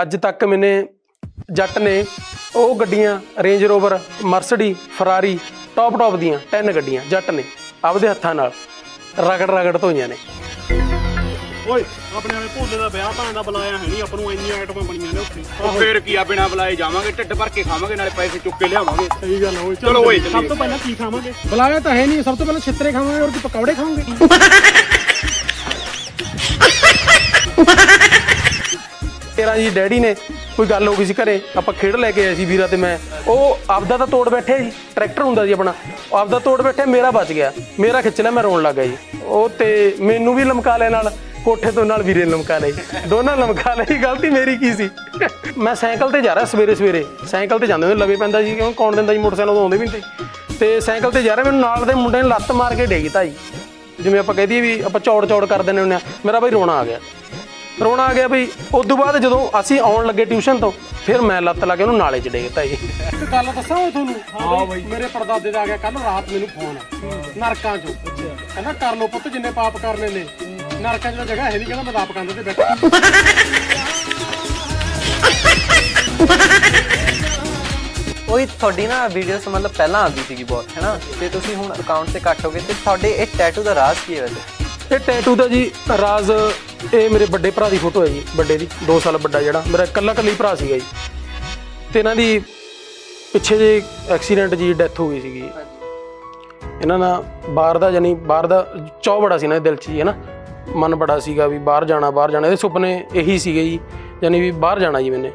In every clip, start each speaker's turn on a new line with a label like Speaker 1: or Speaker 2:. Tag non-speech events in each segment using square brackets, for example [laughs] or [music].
Speaker 1: ਅੱਜ ਤੱਕ ਮੈਨੇ ਜੱਟ ਨੇ ਉਹ ਗੱਡੀਆਂ Range Rover Mercedes Ferrari top top ਦੀਆਂ 10 ਗੱਡੀਆਂ ਜੱਟ ਨੇ ਆਪਦੇ ਹੱਥਾਂ ਨਾਲ ਰਗੜ ਰਗੜ ਧੋਈਆਂ ਨੇ।
Speaker 2: ਓਏ ਆਪਣੇ ਵਾਲੇ ਭੋਲੇ ਦਾ ਵਿਆਹ ਭਾਂ ਦਾ ਬੁਲਾਇਆ ਹੈ ਨਹੀਂ ਆਪਾਂ ਨੂੰ ਇੰਨੀਆਂ ਆਈਟਮਾਂ ਬਣੀਆਂ ਨੇ ਉੱਥੇ।
Speaker 3: ਉਹ ਫੇਰ ਕੀ ਆ ਬਿਨਾ ਬੁਲਾਏ ਜਾਵਾਂਗੇ ਢਿੱਡ ਭਰ ਕੇ ਖਾਵਾਂਗੇ ਨਾਲੇ ਪੈਸੇ ਚੁੱਕ ਕੇ ਲਿਆਵਾਂਗੇ।
Speaker 2: ਸਹੀ ਗੱਲ ਓਏ
Speaker 3: ਚਲੋ ਓਏ
Speaker 2: ਸਭ। ਤੋਂ ਪਹਿਲਾਂ ਕੀ ਖਾਵਾਂਗੇ?
Speaker 1: ਬੁਲਾਇਆ ਤਾਂ ਹੈ ਨਹੀਂ ਸਭ ਤੋਂ ਪਹਿਲਾਂ ਛਿੱਤਰੇ ਖਾਵਾਂਗੇ ਔਰ ਕੀ ਪਕੌੜੇ ਖਾਵਾਂਗੇ। [laughs] ਤੇਰਾ ਜੀ ਡੈਡੀ ਨੇ ਕੋਈ ਗੱਲ ਹੋ ਗਈ ਸੀ ਘਰੇ, ਆਪਾਂ ਖੇਡ ਲੈ ਕੇ ਆਏ ਸੀ ਵੀਰਾ ਤੇ ਮੈਂ। ਉਹ ਆਪਦਾ ਤਾਂ ਤੋੜ ਬੈਠੇ ਜੀ ਟਰੈਕਟਰ ਹੁੰਦਾ ਜੀ ਆਪਣਾ। ਉਹ ਆਪਦਾ ਤੋੜ ਬੈਠੇ, ਮੇਰਾ ਬਚ ਗਿਆ। ਮੇਰਾ ਖਿੱਚ ਲਿਆ, ਮੈਂ ਰੋਣ ਲੱਗ ਗਿਆ ਜੀ। ਉਹ ਤੇ ਮੈਨੂੰ ਵੀ ਲਮਕਾ ਲੈ ਨਾਲ, ਕੋਠੇ ਤੋਂ ਨਾਲ ਵੀਰੇ ਨੇ ਲਮਕਾ ਲਈ ਦੋਨਾਂ ਲਮਕਾ ਲਈ ਗਲਤੀ ਮੇਰੀ ਕੀ ਸੀ? ਮੈਂ ਸਾਈਕਲ ਤੇ ਜਾ ਰਿਹਾ ਸਵੇਰੇ ਸਵੇਰੇ। ਸਾਈਕਲ ਤੇ ਜਾਂਦੇ ਹੁੰਦੇ ਲਵੇ ਪੈਂਦਾ ਜੀ, ਕਿਉਂ ਕੌਣ ਦਿੰਦਾ ਜੀ ਮੋਟਰਸਾਈਕਲ ਉਦੋਂ ਆਉਂਦੇ ਵੀ ਨਹੀਂ ਤੇ। ਤੇ ਸਾਈਕਲ ਤੇ ਜਾ ਰਿਹਾ, ਮੈਨੂੰ ਨਾਲ ਦੇ ਮੁੰਡੇ ਨੇ ਲੱਤ ਮਾਰ ਕੇ ਡੇਗਤਾ ਜੀ। ਜਿਵੇਂ ਆਪਾਂ ਕਹਦੇ ਵੀ ਆਪਾਂ ਚੌੜ ਚੌੜ ਕਰ ਦਿੰਦੇ ਹੁੰਦੇ ਆ, ਮੇਰਾ ਬਈ ਰੋਣਾ ਆ ਗਿਆ। ਰੋਣਾ ਆ ਗਿਆ ਬਈ ਉਸ ਤੋਂ ਬਾਅਦ ਜਦੋਂ ਅਸੀਂ ਆਉਣ ਲੱਗੇ ਟਿਊਸ਼ਨ ਤੋਂ ਫਿਰ ਮੈਂ ਲੱਤ ਲਾ ਕੇ ਉਹਨੂੰ ਨਾਲੇ ਚ ਡੇਗਤਾ ਜੀ। ਇੱਕ ਗੱਲ ਦੱਸਾਂ ਉਹ ਤੁਹਾਨੂੰ? ਹਾਂ ਬਈ ਮੇਰੇ ਪਰਦਾਦੇ ਦਾ ਆ ਗਿਆ ਕੱਲ ਰਾਤ ਮੈਨੂੰ ਫੋਨ। ਨਰਕਾਂ ਚੋਂ। ਕਹਿੰਦਾ ਕਰ ਲੋ ਪੁੱਤ ਜਿੰਨੇ ਪਾਪ ਕਰਨੇ ਨੇ। ਨਰਕਾਂ 'ਚ ਜਗ੍ਹਾ ਹੈ ਨਹੀਂ ਕਹਿੰਦਾ ਮੈਂ ਤਾਂ ਆਪ ਕੰਧ ਤੇ ਬੈਠਾ।
Speaker 4: ਉਹੀ ਤੁਹਾਡੀ ਨਾ ਵੀਡੀਓਸ ਮਤਲਬ ਪਹਿਲਾਂ ਆਉਂਦੀ ਸੀਗੀ ਬਹੁਤ ਹੈਨਾ ਤੇ ਤੁਸੀਂ ਹੁਣ ਅਕਾਊਂਟ ਤੇ ਕੱਟ ਹੋ ਗਏ ਤੇ ਤੁਹਾਡੇ ਇਹ ਟੈਟੂ ਦਾ ਰਾਜ਼ ਕੀ ਹੈ ਵੈਸੇ?
Speaker 1: ਇਹ ਟੈਟੂ ਦਾ ਜੀ ਰਾਜ਼, ਇਹ ਮੇਰੇ ਵੱਡੇ ਭਰਾ ਦੀ ਫੋਟੋ ਹੈ ਜੀ, ਵੱਡੇ ਦੀ 2 ਸਾਲ ਵੱਡਾ ਜਿਹੜਾ, ਮੇਰਾ ਇਕੱਲਾ ਇਕੱਲੀ ਭਰਾ ਸੀਗਾ ਜੀ। ਤੇ ਇਹਨਾਂ ਦੀ ਪਿੱਛੇ ਜੇ ਐਕਸੀਡੈਂਟ ਜੀ ਡੈਥ ਹੋ ਗਈ ਸੀਗੀ। ਇਹਨਾਂ ਦਾ ਬਾਹਰ ਦਾ ਯਾਨੀ ਬਾਹਰ ਦਾ ਚਾਅ ਬੜਾ ਸੀ ਨਾ, ਦਿਲ 'ਚ ਜੀ ਹੈ ਨਾ ਮਨ ਬੜਾ ਸੀਗਾ ਵੀ ਬਾਹਰ ਜਾਣਾ ਬਾਹਰ ਜਾਣਾ, ਇਹਦੇ ਸੁਪਨੇ ਇਹੀ ਸੀਗੇ ਜੀ ਯਾਨੀ ਵੀ ਬਾਹਰ ਜਾਣਾ ਜੀ ਮੈਨੇ।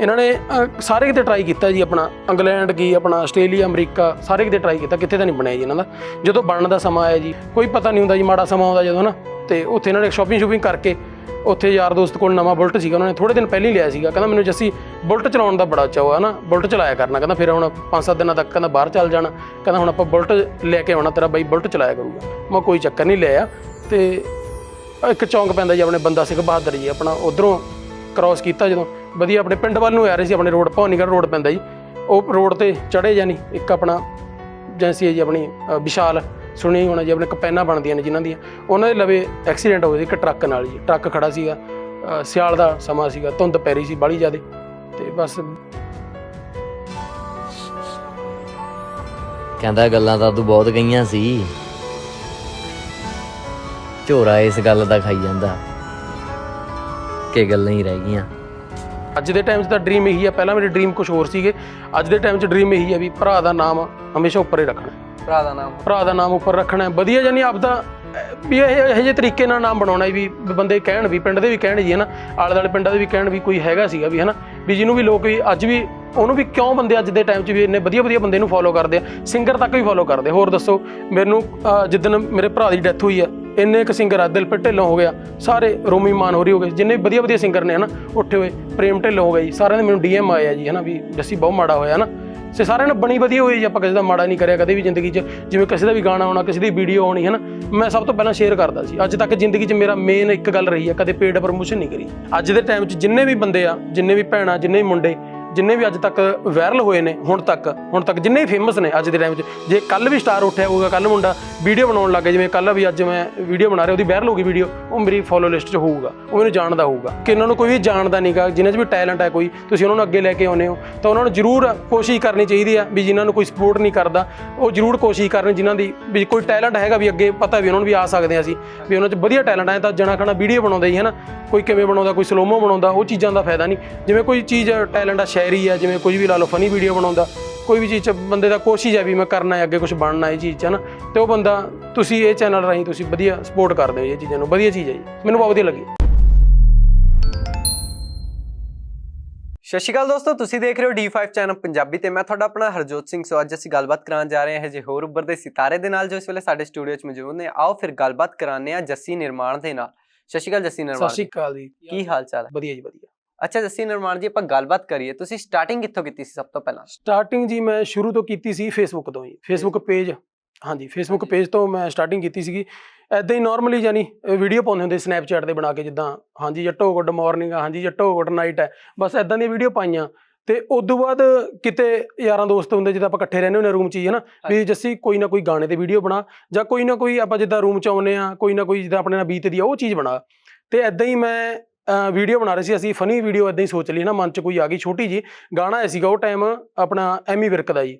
Speaker 1: ਇਹਨਾਂ ਨੇ ਸਾਰੇ ਕਿਤੇ ਟਰਾਈ ਕੀਤਾ ਜੀ ਆਪਣਾ, ਇੰਗਲੈਂਡ ਕੀ ਆਪਣਾ, ਆਸਟ੍ਰੇਲੀਆ, ਅਮਰੀਕਾ, ਸਾਰੇ ਕਿਤੇ ਟਰਾਈ ਕੀਤਾ, ਕਿਤੇ ਤਾਂ ਨਹੀਂ ਬਣਿਆ ਜੀ ਇਹਨਾਂ ਦਾ। ਜਦੋਂ ਬਣਨ ਦਾ ਸਮਾਂ ਆਇਆ ਜੀ, ਕੋਈ ਪਤਾ ਨਹੀਂ ਹੁੰਦਾ ਜੀ, ਮਾੜਾ ਸਮਾਂ ਆਉਂਦਾ ਜਦੋਂ ਨਾ। ਤੇ ਉੱਥੇ ਇਹਨਾਂ ਨੇ ਸ਼ਾਪਿੰਗ ਸ਼ੂਪਿੰਗ ਕਰਕੇ, ਉੱਥੇ ਯਾਰ ਦੋਸਤ ਕੋਲ ਨਵਾਂ ਬੁਲਟ ਸੀਗਾ, ਉਹਨਾਂ ਨੇ ਥੋੜੇ ਦਿਨ ਪਹਿਲਾਂ ਹੀ ਲਿਆ ਸੀਗਾ। ਕਹਿੰਦਾ ਮੈਨੂੰ ਜੱਸੀ, ਬੁਲਟ ਚਲਾਉਣ ਦਾ ਬੜਾ ਚਾਅ ਹੈ ਨਾ, ਬੁਲਟ ਚਲਾਇਆ ਕਰਨਾ। ਕਹਿੰਦਾ ਫਿਰ ਹੁਣ 5-7 ਦਿਨਾਂ ਤੱਕ ਕਹਿੰਦਾ ਬਾਹਰ ਚੱਲ ਜਾਣਾ। ਕਹਿੰਦਾ ਹੁਣ ਆਪਾਂ ਬੁਲਟ ਲੈ ਕੇ ਆਉਣਾ, ਤੇਰਾ ਬਾਈ ਬੁਲਟ ਚਲਾਇਆ ਕਰੂਗਾ। ਮੈਂ ਕੋਈ ਚੱਕਰ ਨਹੀਂ ਲਿਆ ਤੇ ਇੱਕ ਚੌਂਕ ਪੈਂਦਾ ਜੀ ਆਪਣੇ ਬੰਦਾ ਸਿੰਘ ਬਹਾਦਰ ਜੀ, ਆਪਣਾ, ਉਧਰੋਂ ਕ੍ਰਾਸ ਕੀਤਾ ਜਦੋਂ। ਵਧੀਆ ਆਪਣੇ ਪਿੰਡ ਵੱਲ ਨੂੰ ਆ ਰਹੇ ਸੀ, ਆਪਣੇ ਰੋਡ ਭਵਾਨੀਗੜ੍ਹ ਰੋਡ ਪੈਂਦਾ ਜੀ। ਉਹ ਰੋਡ ਤੇ ਚੜੇ ਜਾਨੀ ਇੱਕ ਆਪਣਾ ਏਜੰਸੀ ਹੈ ਜੀ, ਆਪਣੀ ਵਿਸ਼ਾਲ। ਸੁਣੀ ਹੋਣਾ ਜੀ, ਆਪਣੇ ਕਪੈਨਾ ਬਣਦੀਆਂ ਨੇ ਜਿਨ੍ਹਾਂ ਦੀਆਂ। ਉਹਨਾਂ ਦੇ ਲਵੇ ਐਕਸੀਡੈਂਟ ਹੋ ਗਿਆ ਸੀ ਇੱਕ ਟਰੱਕ ਨਾਲ ਜੀ। ਟਰੱਕ ਖੜਾ ਸੀਗਾ ਸਿਆਲ ਦਾ ਸਮਾਂ ਸੀਗਾ, ਧੁੰਦ ਪੈ ਰਹੀ ਸੀ ਬਾਲੀ ਜ਼ਿਆਦੇ। ਤੇ ਬਸ
Speaker 5: ਕਹਿੰਦਾ ਗੱਲਾਂ ਤਾਂ ਤੂੰ ਬਹੁਤ ਗਈਆਂ ਸੀ। ਝੋਰਾ ਇਸ ਗੱਲ ਦਾ ਖਾਈ ਜਾਂਦਾ। ਕਿ ਗੱਲਾਂ ਹੀ ਰਹਿ ਗਈਆਂ।
Speaker 1: ਅੱਜ ਦੇ ਟਾਈਮ 'ਚ ਤਾਂ ਡ੍ਰੀਮ ਇਹੀ ਆ ਪਹਿਲਾਂ ਮੇਰੇ ਡ੍ਰੀਮ ਕੁਝ ਹੋਰ ਸੀਗੇ। ਅੱਜ ਦੇ ਟਾਈਮ 'ਚ ਡ੍ਰੀਮ ਇਹੀ ਆ ਵੀ ਭਰਾ ਦਾ ਨਾਮ ਹਮੇਸ਼ਾ ਉੱਪਰ ਹੀ ਰੱਖਣਾ।
Speaker 4: ਭਰਾ ਦਾ ਨਾਮ।
Speaker 1: ਭਰਾ ਦਾ ਨਾਮ ਉੱਪਰ ਰੱਖਣਾ। ਹੈ ਵਧੀਆ ਜਾਨੀ ਆਪਦਾ ਅਹ, ਵੀ ਇਹ ਇਹੋ ਜਿਹੇ ਤਰੀਕੇ ਨਾਲ ਨਾਮ ਬਣਾਉਣਾ ਹੈ ਵੀ ਬੰਦੇ ਕਹਿਣ ਵੀ ਪਿੰਡ ਦੇ ਵੀ ਕਹਿਣ ਜੀ ਹਨਾ। ਆਲੇ ਦੁਆਲੇ ਪਿੰਡਾਂ ਦੇ ਵੀ ਕਹਿਣ ਵੀ ਕੋਈ ਹੈਗਾ ਸੀਗਾ ਵੀ ਹਨਾ। ਵੀ ਜਿਹਨੂੰ ਵੀ ਲੋਕ ਵੀ ਅੱਜ ਵੀ ਉਹਨੂੰ ਵੀ ਕਿਉਂ ਬੰਦੇ ਅੱਜ ਦੇ ਟਾਈਮ 'ਚ ਵੀ ਇੰਨੇ ਵਧੀਆ ਵਧੀਆ ਬੰਦੇ ਨੂੰ ਫੋਲੋ ਕਰਦੇ ਆ? ਸਿੰਗਰ ਤੱਕ ਵੀ ਫੋਲੋ ਕਰਦੇ ਹੋਰ ਦੱਸੋ ਮੈਨੂੰ ਅਹ, ਜਿੱਦਣ ਮੇਰੇ ਭਰਾ ਦੀ ਡੈਥ ਹੋਈ ਆ ਇੰਨੇ ਕੁ ਸਿੰਗਰ ਆ ਦਿਲਪ੍ਰੀਤ ਢਿੱਲੋਂ ਹੋ ਗਿਆ। ਸਾਰੇ ਰੋਮੀ ਮਾਨਹੋਰੀ ਹੋ ਗਏ, ਜਿੰਨੇ ਵੀ ਵਧੀਆ ਵਧੀਆ ਸਿੰਗਰ ਨੇ ਹਨਾ, ਉੱਠੇ ਹੋਏ, ਪ੍ਰੇਮ ਢਿੱਲੋਂ ਹੋ ਗਿਆ ਜੀ। ਸਾਰਿਆਂ ਦੇ ਮੈਨੂੰ ਡੀਐਮ ਆਇਆ ਜੀ ਹਨਾ, ਵੀ ਜੱਸੀ ਬਹੁਤ ਮਾੜਾ ਹੋਇਆ ਹਨਾ। ਸੇ ਸਾਰਿਆਂ ਨੇ ਬਣੀ ਵਧੀਆ ਹੋਈ ਜੀ, ਆਪਾਂ ਕਿਸੇ ਦਾ ਮਾੜਾ ਨਹੀਂ ਕਰਿਆ, ਕਦੇ ਵੀ ਜ਼ਿੰਦਗੀ 'ਚ, ਜਿਵੇਂ ਕਿਸੇ ਦਾ ਵੀ ਗਾਣਾ ਆਉਣਾ, ਕਿਸੇ ਦੀ ਵੀਡੀਓ ਆਉਣੀ ਹੈ ਨਾ ਮੈਂ ਸਭ ਤੋਂ ਪਹਿਲਾਂ ਸ਼ੇਅਰ ਕਰਦਾ ਸੀ। ਅੱਜ ਤੱਕ ਜ਼ਿੰਦਗੀ 'ਚ ਮੇਰਾ ਮੇਨ ਇੱਕ ਗੱਲ ਰਹੀ ਹੈ, ਕਦੇ ਪੇਡ ਪ੍ਰਮੋਸ਼ਨ ਨਹੀਂ ਕਰੀ। ਅੱਜ ਦੇ ਟਾਈਮ 'ਚ ਜਿੰਨੇ ਵੀ ਬੰਦੇ ਆ, ਜਿੰਨੇ ਵੀ ਭੈਣਾਂ, ਜਿੰਨੇ ਵੀ ਮੁੰਡੇ ਜਿੰਨੇ ਵੀ ਅੱਜ ਤੱਕ ਵਾਇਰਲ ਹੋਏ ਨੇ, ਹੁਣ ਤੱਕ ਹੁਣ ਤੱਕ ਜਿੰਨੇ ਵੀ ਫੇਮਸ ਨੇ ਅੱਜ ਦੇ ਟਾਈਮ 'ਚ, ਜੇ ਕੱਲ ਵੀ ਸਟਾਰ ਉੱਠਿਆ ਹੋਊਗਾ ਕੱਲ ਮੁੰਡਾ ਵੀਡੀਓ ਬਣਾਉਣ ਲੱਗ ਗਿਆ, ਜਿਵੇਂ ਕੱਲ ਵੀ ਅੱਜ ਮੈਂ ਵੀਡੀਓ ਬਣਾ ਰਿਹਾ, ਉਹਦੀ ਵਾਇਰਲ ਹੋ ਗਈ ਵੀਡੀਓ ਉਹ ਮੇਰੀ ਫੋਲੋ ਲਿਸਟ 'ਚ ਹੋਊਗਾ, ਉਹ ਮੈਨੂੰ ਜਾਣਦਾ ਹੋਊਗਾ। ਕਿ ਉਹਨਾਂ ਨੂੰ ਕੋਈ ਵੀ ਜਾਣਦਾ ਨਹੀਂਗਾ ਜਿਨ੍ਹਾਂ 'ਚ ਵੀ ਟੈਲੈਂਟ ਹੈ ਕੋਈ, ਤੁਸੀਂ ਉਹਨਾਂ ਨੂੰ ਅੱਗੇ ਲੈ ਕੇ ਆਉਨੇ ਹੋ, ਤਾਂ ਉਹਨਾਂ ਨੂੰ ਜ਼ਰੂਰ ਕੋਸ਼ਿਸ਼ ਕਰਨੀ ਚਾਹੀਦੀ ਆ ਵੀ ਜਿਨ੍ਹਾਂ ਨੂੰ ਕੋਈ ਸਪੋਰਟ ਨਹੀਂ ਕਰਦਾ, ਉਹ ਜ਼ਰੂਰ ਕੋਸ਼ਿਸ਼ ਕਰਨ ਜਿਨ੍ਹਾਂ ਦੀ, ਵੀ ਕੋਈ ਟੈਲੈਂਟ ਹੈਗਾ ਵੀ ਅੱਗੇ ਪਤਾ ਵੀ ਉਹਨਾਂ ਨੂੰ ਵੀ ਆ ਸਕਦੇ ਆ ਅਸੀਂ, ਵੀ ਉਹਨਾਂ 'ਚ ਵਧੀਆ ਟੈਲੈਂਟ ਹੈ ਤਾਂ ਜਣਾ ਖਣਾ ਵੀਡੀਓ ਬਣਾਉਂਦਾ ਹੀ ਹੈ ਨਾ, ਕੋਈ ਕਿਵੇਂ ਬਣਾਉਂਦਾ, ਕੋਈ ਸਲੋਮੋ ਬਣਾਉਂਦਾ, ਉਹ ਚੀਜ਼ਾਂ ਦਾ ਫਾਇਦਾ ਨਹੀਂ ਜਿਵੇਂ ਕੋਈ ਚੀਜ਼ ਟੈਲੈਂਟ ਆ ਸ਼ਾਇਰੀ ਆ ਜਿਵੇਂ ਕੁਝ ਵੀ ਲਾ ਲਓ ਫਨੀ ਵੀਡੀਓ ਬਣਾਉਂਦਾ ਕੋਈ ਵੀ ਚੀਜ਼ 'ਚ ਬੰਦੇ ਦਾ ਕੋਸ਼ਿਸ਼ ਹੈ ਵੀ ਮੈਂ ਕਰਨਾ ਹੈ ਅੱਗੇ ਕੁਝ ਬਣਨਾ ਹੈ ਇਹ ਚੀਜ਼ 'ਚ ਨਾ ਤੇ ਉਹ ਬੰਦਾ ਤੁਸੀਂ ਇਹ ਚੈਨਲ ਰਾਹੀਂ ਤੁਸੀਂ ਵਧੀਆ ਸਪੋਰਟ ਕਰਦੇ ਹੋ ਇਹ ਚੀਜ਼ਾਂ ਨੂੰ ਵਧੀਆ ਚੀਜ਼ ਹੈ ਜੀ ਮੈਨੂੰ ਬਹੁਤ ਵਧੀਆ ਲੱਗੀ।
Speaker 4: ਸਤਿ ਸ਼੍ਰੀ ਅਕਾਲ ਦੋਸਤੋ ਤੁਸੀਂ ਦੇਖ ਰਹੇ ਹੋ D5 ਚੈਨਲ ਪੰਜਾਬੀ ਤੇ ਮੈਂ ਤੁਹਾਡਾ ਆਪਣਾ ਹਰਜੋਤ ਸਿੰਘ। ਸੋ ਅੱਜ ਅਸੀਂ ਗੱਲਬਾਤ ਕਰਾਂ ਜਾ ਰਹੇ ਹਾਂ ਹਜੇ ਹੋਰ ਉੱਭਰ ਦੇ ਸਿਤਾਰੇ ਦੇ ਨਾਲ ਜੋ ਇਸ ਵੇਲੇ ਸਾਡੇ ਸਟੂਡੀਓ 'ਚ ਮੌਜੂਦ ਨੇ। ਆਓ ਫਿਰ ਗੱਲਬਾਤ ਕਰਾਉਂਦੇ ਆ ਜੱਸੀ ਨਿਰਮਾਣ ਦੇ ਨਾਲ। ਸਤਿ ਸ਼੍ਰੀ ਅਕਾਲ ਜੱਸੀ
Speaker 1: ਸਤਿ
Speaker 4: ਨਿਰਮਾਣ
Speaker 1: ਸ਼੍ਰੀ ਅਕਾਲ ਜੀ।
Speaker 4: ਕੀ ਹਾਲ ਚਾਲ ਹੈ?
Speaker 1: ਵਧੀਆ ਜੀ ਵਧੀਆ।
Speaker 4: ਅੱਛਾ ਜੱਸੀ ਨਿਰਮਾਣ ਜੀ ਆਪਾਂ ਗੱਲਬਾਤ ਕਰੀਏ। ਤੁਸੀਂ ਸਟਾਰਟਿੰਗ ਕਿੱਥੋਂ ਕੀਤੀ ਸੀ ਸਭ ਤੋਂ ਪਹਿਲਾਂ?
Speaker 1: ਸਟਾਰਟਿੰਗ ਜੀ ਮੈਂ ਸ਼ੁਰੂ ਤੋਂ ਕੀਤੀ ਸੀ ਫੇਸਬੁੱਕ ਤੋਂ ਜੀ। ਫੇਸਬੁੱਕ ਪੇਜ ਹਾਂਜੀ ਫੇਸਬੁੱਕ ਪੇਜ ਤੋਂ ਮੈਂ ਸਟਾਰਟਿੰਗ ਕੀਤੀ ਸੀਗੀ। ਐਦਾਂ ਹੀ ਨਾਰਮਲੀ ਜਾਨੀ ਵੀਡੀਓ ਪਾਉਂਦੇ ਹੁੰਦੇ ਸਨੈਪਚੈਟ ਤੇ ਬਣਾ ਕੇ ਜਿੱਦਾਂ ਹਾਂਜੀ ਜੱਟੋ ਗੁੱਡ ਮਾਰਨਿੰਗ ਹਾਂਜੀ ਜੱਟੋ ਗੁੱਡ ਨਾਈਟ ਹੈ ਬਸ ਐਦਾਂ ਦੀਆਂ ਵੀਡੀਓ ਪਾਈਆਂ। ਤੇ ਉਸ ਤੋਂ ਬਾਅਦ ਕਿਤੇ ਯਾਰਾਂ ਦੋਸਤ ਹੁੰਦੇ ਜਿੱਦਾਂ ਆਪਾਂ ਇਕੱਠੇ ਰਹਿੰਦੇ ਹੁੰਦੇ ਰੂਮ 'ਚ ਹੀ ਹੈ ਨਾ ਵੀ ਜੱਸੀ ਕੋਈ ਨਾ ਕੋਈ ਗਾਣੇ ਤੇ ਵੀਡੀਓ ਬਣਾ ਜਾਂ ਕੋਈ ਨਾ ਕੋਈ ਆਪਾਂ ਜਿੱਦਾਂ ਰੂਮ 'ਚ ਆਉਂਦੇ ਆ ਕੋਈ ਨਾ ਕੋਈ ਜਿੱਦਾਂ ਆਪਣੇ ਨਾਲ ਬੀਤਦੀ ਆ ਉਹ ਚੀਜ਼ ਬਣਾ। ਤੇ ਐਦਾਂ ਹੀ ਮੈਂ ਵੀਡੀਓ ਬਣਾ ਰਹੇ ਸੀ ਅਸੀਂ ਫਨੀ ਵੀਡੀਓ ਇਦਾਂ ਹੀ ਸੋਚ ਲਈ ਨਾ ਮਨ 'ਚ ਕੋਈ ਆ ਗਈ ਛੋਟੀ ਜੀ ਗਾਣਾ ਆਇਆ ਸੀਗਾ ਉਹ ਟਾਈਮ ਆਪਣਾ ਐਮੀ ਵਿਰਕ ਦਾ ਜੀ।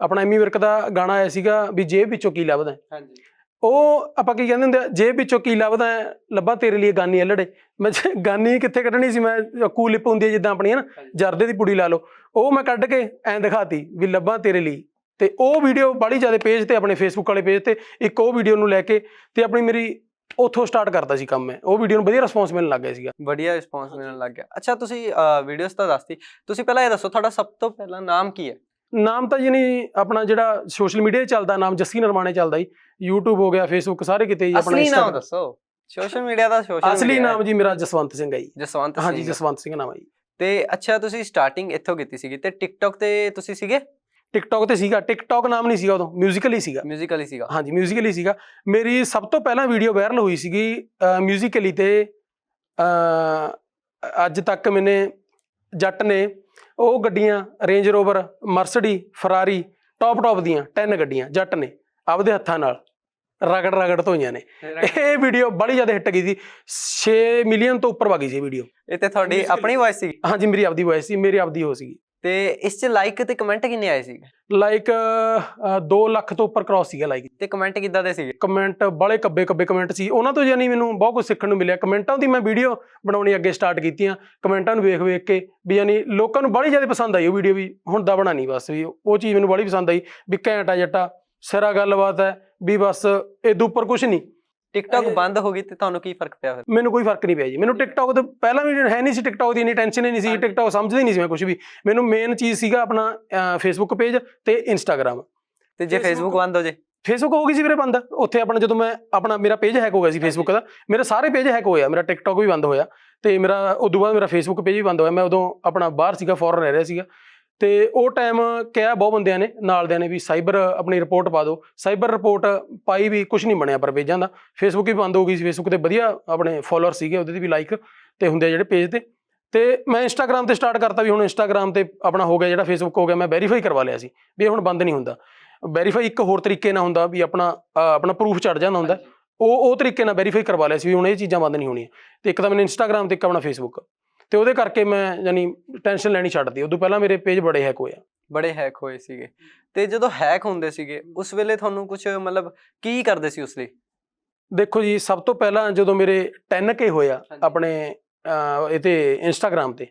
Speaker 1: ਆਪਣਾ ਐਮੀ ਵਿਰਕ ਦਾ ਗਾਣਾ ਆਇਆ ਸੀਗਾ ਵੀ ਜੇਬ ਵਿੱਚੋਂ ਕੀ ਲੱਭਦਾ ਹੈ।
Speaker 4: ਹਾਂਜੀ।
Speaker 1: ਉਹ ਆਪਾਂ ਕੀ ਕਹਿੰਦੇ ਹੁੰਦੇ ਜੇਬ ਵਿੱਚੋਂ ਕੀ ਲੱਭਦਾ ਹੈ, ਲੱਭਾ ਤੇਰੇ ਲਈ ਗਾਨੀ ਅਲੜੇ। ਮੈਂ ਗਾਨੀ ਕਿੱਥੇ ਕੱਢਣੀ ਸੀ? ਮੈਂ ਕੂਲਿਪ ਹੁੰਦੀ ਹੈ ਜਿੱਦਾਂ ਆਪਣੀਆਂ ਨਾ ਜਰਦੇ ਦੀ ਪੁੜੀ ਲਾ ਲਓ। ਉਹ ਮੈਂ ਕੱਢ ਕੇ ਐਂ ਦਿਖਾਤੀ ਵੀ ਲੱਭਾਂ ਤੇਰੇ ਲਈ। ਤੇ ਉਹ ਵੀਡੀਓ ਬੜੀ ਜ਼ਿਆਦਾ ਪੇਜ ਤੇ ਆਪਣੇ ਫੇਸਬੁੱਕ ਵਾਲੇ ਪੇਜ ਤੇ ਇੱਕ ਉਹ ਵੀਡੀਓ ਨੂੰ ਲੈ ਕੇ ਤੇ ਆਪਣੀ ਮੇਰੀ ਉੱਥੋਂ ਸਟਾਰਟ ਕਰਤਾ ਸੀ ਕੰਮ ਮੈਂ। ਉਹ ਵੀਡੀਓ ਨੂੰ ਵਧੀਆ ਰਿਸਪੌਂਸ ਮਿਲਣ ਲੱਗ ਗਿਆ ਸੀਗਾ।
Speaker 4: ਵਧੀਆ ਰਿਸਪੌਂਸ ਮਿਲਣ ਲੱਗ ਗਿਆ। ਅੱਛਾ ਤੁਸੀਂ ਵੀਡੀਓਜ਼ ਤਾਂ ਦੱਸਤੀ। ਤੁਸੀਂ ਪਹਿਲਾਂ ਇਹ ਦੱਸੋ ਤੁਹਾਡਾ ਸਭ ਤੋਂ ਪਹਿਲਾਂ ਨਾਮ ਕੀ ਹੈ?
Speaker 1: ਨਾਮ ਤਾਂ ਯਾਨੀ ਆਪਣਾ ਜਿਹੜਾ ਸੋਸ਼ਲ ਮੀਡੀਆ 'ਤੇ ਚੱਲਦਾ ਨਾਮ ਜੱਸੀ ਨਰਮਾਣੇ ਚੱਲਦਾ ਜੀ। YouTube ਹੋ ਗਿਆ Facebook ਸਾਰੇ ਕਿਤੇ ਜੀ ਆਪਣਾ
Speaker 4: ਅਸਲੀ ਨਾਮ ਦੱਸੋ। ਸੋਸ਼ਲ ਮੀਡੀਆ ਦਾ ਸੋਸ਼ਲ
Speaker 1: ਅਸਲੀ ਨਾਮ ਜੀ ਮੇਰਾ ਜਸਵੰਤ ਸਿੰਘ ਹੈ ਜੀ।
Speaker 4: ਜਸਵੰਤ
Speaker 1: ਹਾਂਜੀ
Speaker 4: ਸਿੰਘ।
Speaker 1: ਜਸਵੰਤ ਸਿੰਘ ਨਾਮ ਹੈ ਜੀ।
Speaker 4: ਤੇ ਅੱਛਾ ਤੁਸੀਂ ਸਟਾਰਟਿੰਗ ਇੱਥੋਂ ਕੀਤੀ ਸੀਗੀ। ਤੇ ਟਿਕਟੌਕ ਤੇ ਤੁਸੀਂ ਸੀਗੇ?
Speaker 1: ਟਿਕਟੌਕ ਤੇ ਸੀਗਾ। ਟਿਕਟੌਕ ਨਾਮ ਨਹੀਂ ਸੀਗਾ ਉਦੋਂ ਮਿਊਜ਼ੀਕਲ ਹੀ ਸੀਗਾ।
Speaker 4: ਮਿਊਜ਼ੀਕਲ ਹੀ ਸੀਗਾ।
Speaker 1: ਹਾਂਜੀ ਮਿਊਜ਼ੀਕਲ ਹੀ ਸੀਗਾ। ਮੇਰੀ ਸਭ ਤੋਂ ਪਹਿਲਾਂ ਵੀਡੀਓ ਵਾਇਰਲ ਹੋਈ ਸੀਗੀ ਮਿਊਜ਼ੀਕਲੀ ਤੇ ਅਹ, ਅੱਜ ਤੱਕ ਮੈਨੇ ਜੱਟ ਨੇ ਉਹ ਗੱਡੀਆਂ Range Rover Mercedes Ferrari top top ਦੀਆਂ 10 ਗੱਡੀਆਂ ਜੱਟ ਨੇ ਆਪਦੇ ਹੱਥਾਂ ਨਾਲ ਰਗੜ ਰਗੜ ਧੋਈਆਂ ਨੇ। ਇਹ ਵੀਡੀਓ ਬੜੀ ਜ਼ਿਆਦਾ ਹਿੱਟ ਗਈ ਸੀ। 6 ਮਿਲੀਅਨ ਤੋਂ ਉੱਪਰ ਵਗੀ ਸੀ ਵੀਡੀਓ
Speaker 4: ਇਹ ਤੇ ਤੁਹਾਡੀ ਆਪਣੀ ਵਾਇਸ ਸੀ
Speaker 1: ਹਾਂਜੀ ਮੇਰੀ ਆਪਦੀ ਵੌਇਸ ਸੀ ਮੇਰੀ ਆਪਦੀ ਹੋ ਸੀਗੀ।
Speaker 4: ਤੇ ਇਸ ਚ ਲਾਈਕ ਤੇ ਕਮੈਂਟ ਕਿੰਨੇ ਆਏ ਸੀਗੇ
Speaker 1: ਲਾਈਕ 2 ਲੱਖ ਤੋਂ ਉੱਪਰ ਕ੍ਰਾਸ ਸੀਗਾ ਲਾਈਕ
Speaker 4: ਤੇ ਕਮੈਂਟ ਕਿੱਦਾਂ ਦੇ ਸੀਗੇ?
Speaker 1: ਕਮੈਂਟ ਬੜੇ ਕੱਬੇ ਕੱਬੇ ਕਮੈਂਟ ਸੀ। ਉਹਨਾਂ ਤੋਂ ਯਾਨੀ ਮੈਨੂੰ ਬਹੁਤ ਕੁਝ ਸਿੱਖਣ ਨੂੰ ਮਿਲਿਆ। ਕਮੈਂਟਾਂ ਦੀ ਮੈਂ ਵੀਡੀਓ ਬਣਾਉਣੀ ਅੱਗੇ ਸਟਾਰਟ ਕੀਤੀਆਂ। ਕਮੈਂਟਾਂ ਨੂੰ ਵੇਖ ਵੇਖ ਕੇ ਵੀ ਯਾਨੀ ਲੋਕਾਂ ਨੂੰ ਬੜੀ ਜ਼ਿਆਦਾ ਪਸੰਦ ਆਈ ਉਹ ਵੀਡੀਓ ਵੀ। ਹੁਣ ਦਾ ਬਣਾ ਨਹੀਂ ਬਸ ਵੀ। ਉਹ ਚੀਜ਼ ਮੈਨੂੰ ਬੜੀ ਪਸੰਦ ਆਈ ਵੀ ਘੈਂਟ ਆ ਜੱਟਾ ਸਿਰਾ ਗੱਲਬਾਤ ਹੈ ਵੀ ਬਸ ਇਹਦੇ ਉੱਪਰ ਕੁਝ ਨਹੀਂ
Speaker 4: ਟਿਕਟੌਕ ਬੰਦ ਹੋ ਗਈ ਤੇ ਤੁਹਾਨੂੰ ਕੀ ਫ਼ਰਕ ਪਿਆ ਫਿਰ?
Speaker 1: ਮੈਨੂੰ ਕੋਈ ਫ਼ਰਕ ਨਹੀਂ ਪਿਆ ਜੀ। ਮੈਨੂੰ ਟਿਕਟੌਕ ਤੇ ਪਹਿਲਾਂ ਵੀ ਹੈ ਨਹੀਂ ਸੀ ਟਿਕਟੌਕ ਦੀ ਇੰਨੀ ਟੈਨਸ਼ਨ ਹੀ ਨਹੀਂ ਸੀ। ਟਿਕਟੌਕ ਸਮਝਦਾ ਨਹੀਂ ਸੀ ਮੈਂ ਕੁਝ ਵੀ। ਮੈਨੂੰ ਮੇਨ ਚੀਜ਼ ਸੀਗਾ ਆਪਣਾ ਫੇਸਬੁੱਕ ਪੇਜ ਤੇ ਇੰਸਟਾਗ੍ਰਾਮ
Speaker 4: ਤੇ ਜੇ ਫੇਸਬੁੱਕ ਬੰਦ ਹੋ ਜੇ?
Speaker 1: ਫੇਸਬੁੱਕ ਹੋ ਗਈ ਸੀ ਵੀਰੇ ਬੰਦ। ਉੱਥੇ ਆਪਣਾ ਜਦੋਂ ਮੈਂ ਆਪਣਾ ਮੇਰਾ ਪੇਜ ਹੈਕ ਹੋ ਗਿਆ ਸੀ ਫੇਸਬੁੱਕ ਦਾ ਮੇਰੇ ਸਾਰੇ ਪੇਜ ਹੈਕ ਹੋਇਆ ਮੇਰਾ ਟਿਕਟੌਕ ਵੀ ਬੰਦ ਹੋਇਆ ਤੇ ਮੇਰਾ ਉਦੋਂ ਬਾਅਦ ਮੇਰਾ ਫੇਸਬੁੱਕ ਪੇਜ ਵੀ ਬੰਦ ਹੋਇਆ। ਮੈਂ ਉਦੋਂ ਆਪਣਾ ਬਾਹਰ ਸੀਗਾ ਫੋਰਨ ਰਹਿ ਰਿਹਾ ਸੀਗਾ। ਤੇ ਉਹ ਟਾਈਮ ਕਿਹਾ ਬਹੁਤ ਬੰਦਿਆਂ ਨੇ ਨਾਲ ਦਿਆਂ ਨੇ ਵੀ ਸਾਈਬਰ ਆਪਣੀ ਰਿਪੋਰਟ ਪਾ ਦਿਓ। ਸਾਈਬਰ ਰਿਪੋਰਟ ਪਾਈ ਵੀ ਕੁਝ ਨਹੀਂ ਬਣਿਆ ਪਰ ਪੇਜਾਂ ਦਾ। ਫੇਸਬੁੱਕ ਵੀ ਬੰਦ ਹੋ ਗਈ ਸੀ। ਫੇਸਬੁੱਕ ਤੇ ਵਧੀਆ ਆਪਣੇ ਫਾਲੋਅਰ ਸੀਗੇ ਉਹਦੇ ਤੇ ਵੀ ਲਾਈਕ ਤੇ ਹੁੰਦੇ ਜਿਹੜੇ ਪੇਜ ਤੇ। ਤੇ ਮੈਂ ਇੰਸਟਾਗ੍ਰam ਤੇ ਸਟਾਰਟ ਕਰਤਾ ਵੀ ਹੁਣ ਇੰਸਟਾਗ੍ਰam ਤੇ ਆਪਣਾ ਹੋ ਗਿਆ ਜਿਹੜਾ ਫੇਸਬੁੱਕ ਹੋ ਗਿਆ ਮੈਂ ਵੈਰੀਫਾਈ ਕਰਵਾ ਲਿਆ ਸੀ ਵੀ ਇਹ ਹੁਣ ਬੰਦ ਨਹੀਂ ਹੁੰਦਾ। ਵੈਰੀਫਾਈ ਇੱਕ ਹੋਰ ਤਰੀਕੇ ਨਾਲ ਹੁੰਦਾ ਵੀ ਆਪਣਾ ਆਪਣਾ ਪ੍ਰੂਫ ਚੜ ਜਾਂਦਾ ਹੁੰਦਾ। ਉਹ ਉਹ ਤਰੀਕੇ ਨਾਲ ਵੈਰੀਫਾਈ ਕਰਵਾ ਲਿਆ ਸੀ ਵੀ ਹੁਣ ਇਹ ਚੀਜ਼ਾਂ ਬੰਦ ਨਹੀਂ ਹੋਣੀਆਂ। ਤੇ ਇੱਕ ਤਾਂ ਮੈਨੂੰ ਇੰਸਟਾਗ੍ਰam ਤੇ ਇੱਕ ਆਪਣਾ ਫੇਸਬੁੱਕ ਤੇ ਉਹਦੇ ਕਰਕੇ ਮੈਂ ਯਾਨੀ ਟੈਨਸ਼ਨ ਲੈਣੀ ਛੱਡਦੀ ਉਦੋਂ ਪਹਿਲਾਂ ਮੇਰੇ ਪੇਜ ਬੜੇ ਹੈਕ ਹੋਏ ਆ।
Speaker 4: ਬੜੇ ਹੈਕ ਹੋਏ ਸੀਗੇ। ਤੇ ਜਦੋਂ ਹੈਕ ਹੁੰਦੇ ਸੀਗੇ ਉਸ ਵੇਲੇ ਤੁਹਾਨੂੰ ਕੁਝ ਮਤਲਬ ਕੀ ਕਰਦੇ ਸੀ ਉਸ ਲਈ?
Speaker 1: ਦੇਖੋ ਜੀ ਸਭ ਤੋਂ ਪਹਿਲਾਂ ਜਦੋਂ ਮੇਰੇ 10k ਹੋਇਆ। ਆਪਣੇ ਅ, ਇਹ ਤੇ ਇੰਸਟਾਗ੍ਰam ਤੇ।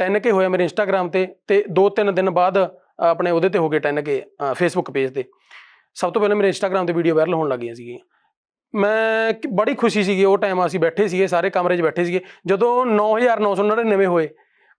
Speaker 1: 10k ਹੋਇਆ ਮੇਰੇ ਇੰਸਟਾਗ੍ਰam ਤੇ ਤੇ 2-3 ਦਿਨ ਬਾਅਦ ਆਪਣੇ ਉਹਦੇ ਤੇ ਹੋ ਗਏ 10k ਫੇਸਬੁੱਕ ਪੇਜ ਤੇ। ਸਭ ਤੋਂ ਪਹਿਲਾਂ ਮੇਰੇ ਇੰਸਟਾਗ੍ਰam ਤੇ ਵੀਡੀਓ ਵਾਇਰਲ ਹੋਣ ਲੱਗੀਆਂ ਸੀਗੀਆਂ। ਮੈਂ ਬੜੀ ਖੁਸ਼ੀ ਸੀਗੀ ਉਹ ਟਾਈਮ ਅਸੀਂ ਬੈਠੇ ਸੀਗੇ ਸਾਰੇ ਕਮਰੇ 'ਚ ਬੈਠੇ ਸੀਗੇ। ਜਦੋਂ 9999 ਹੋਏ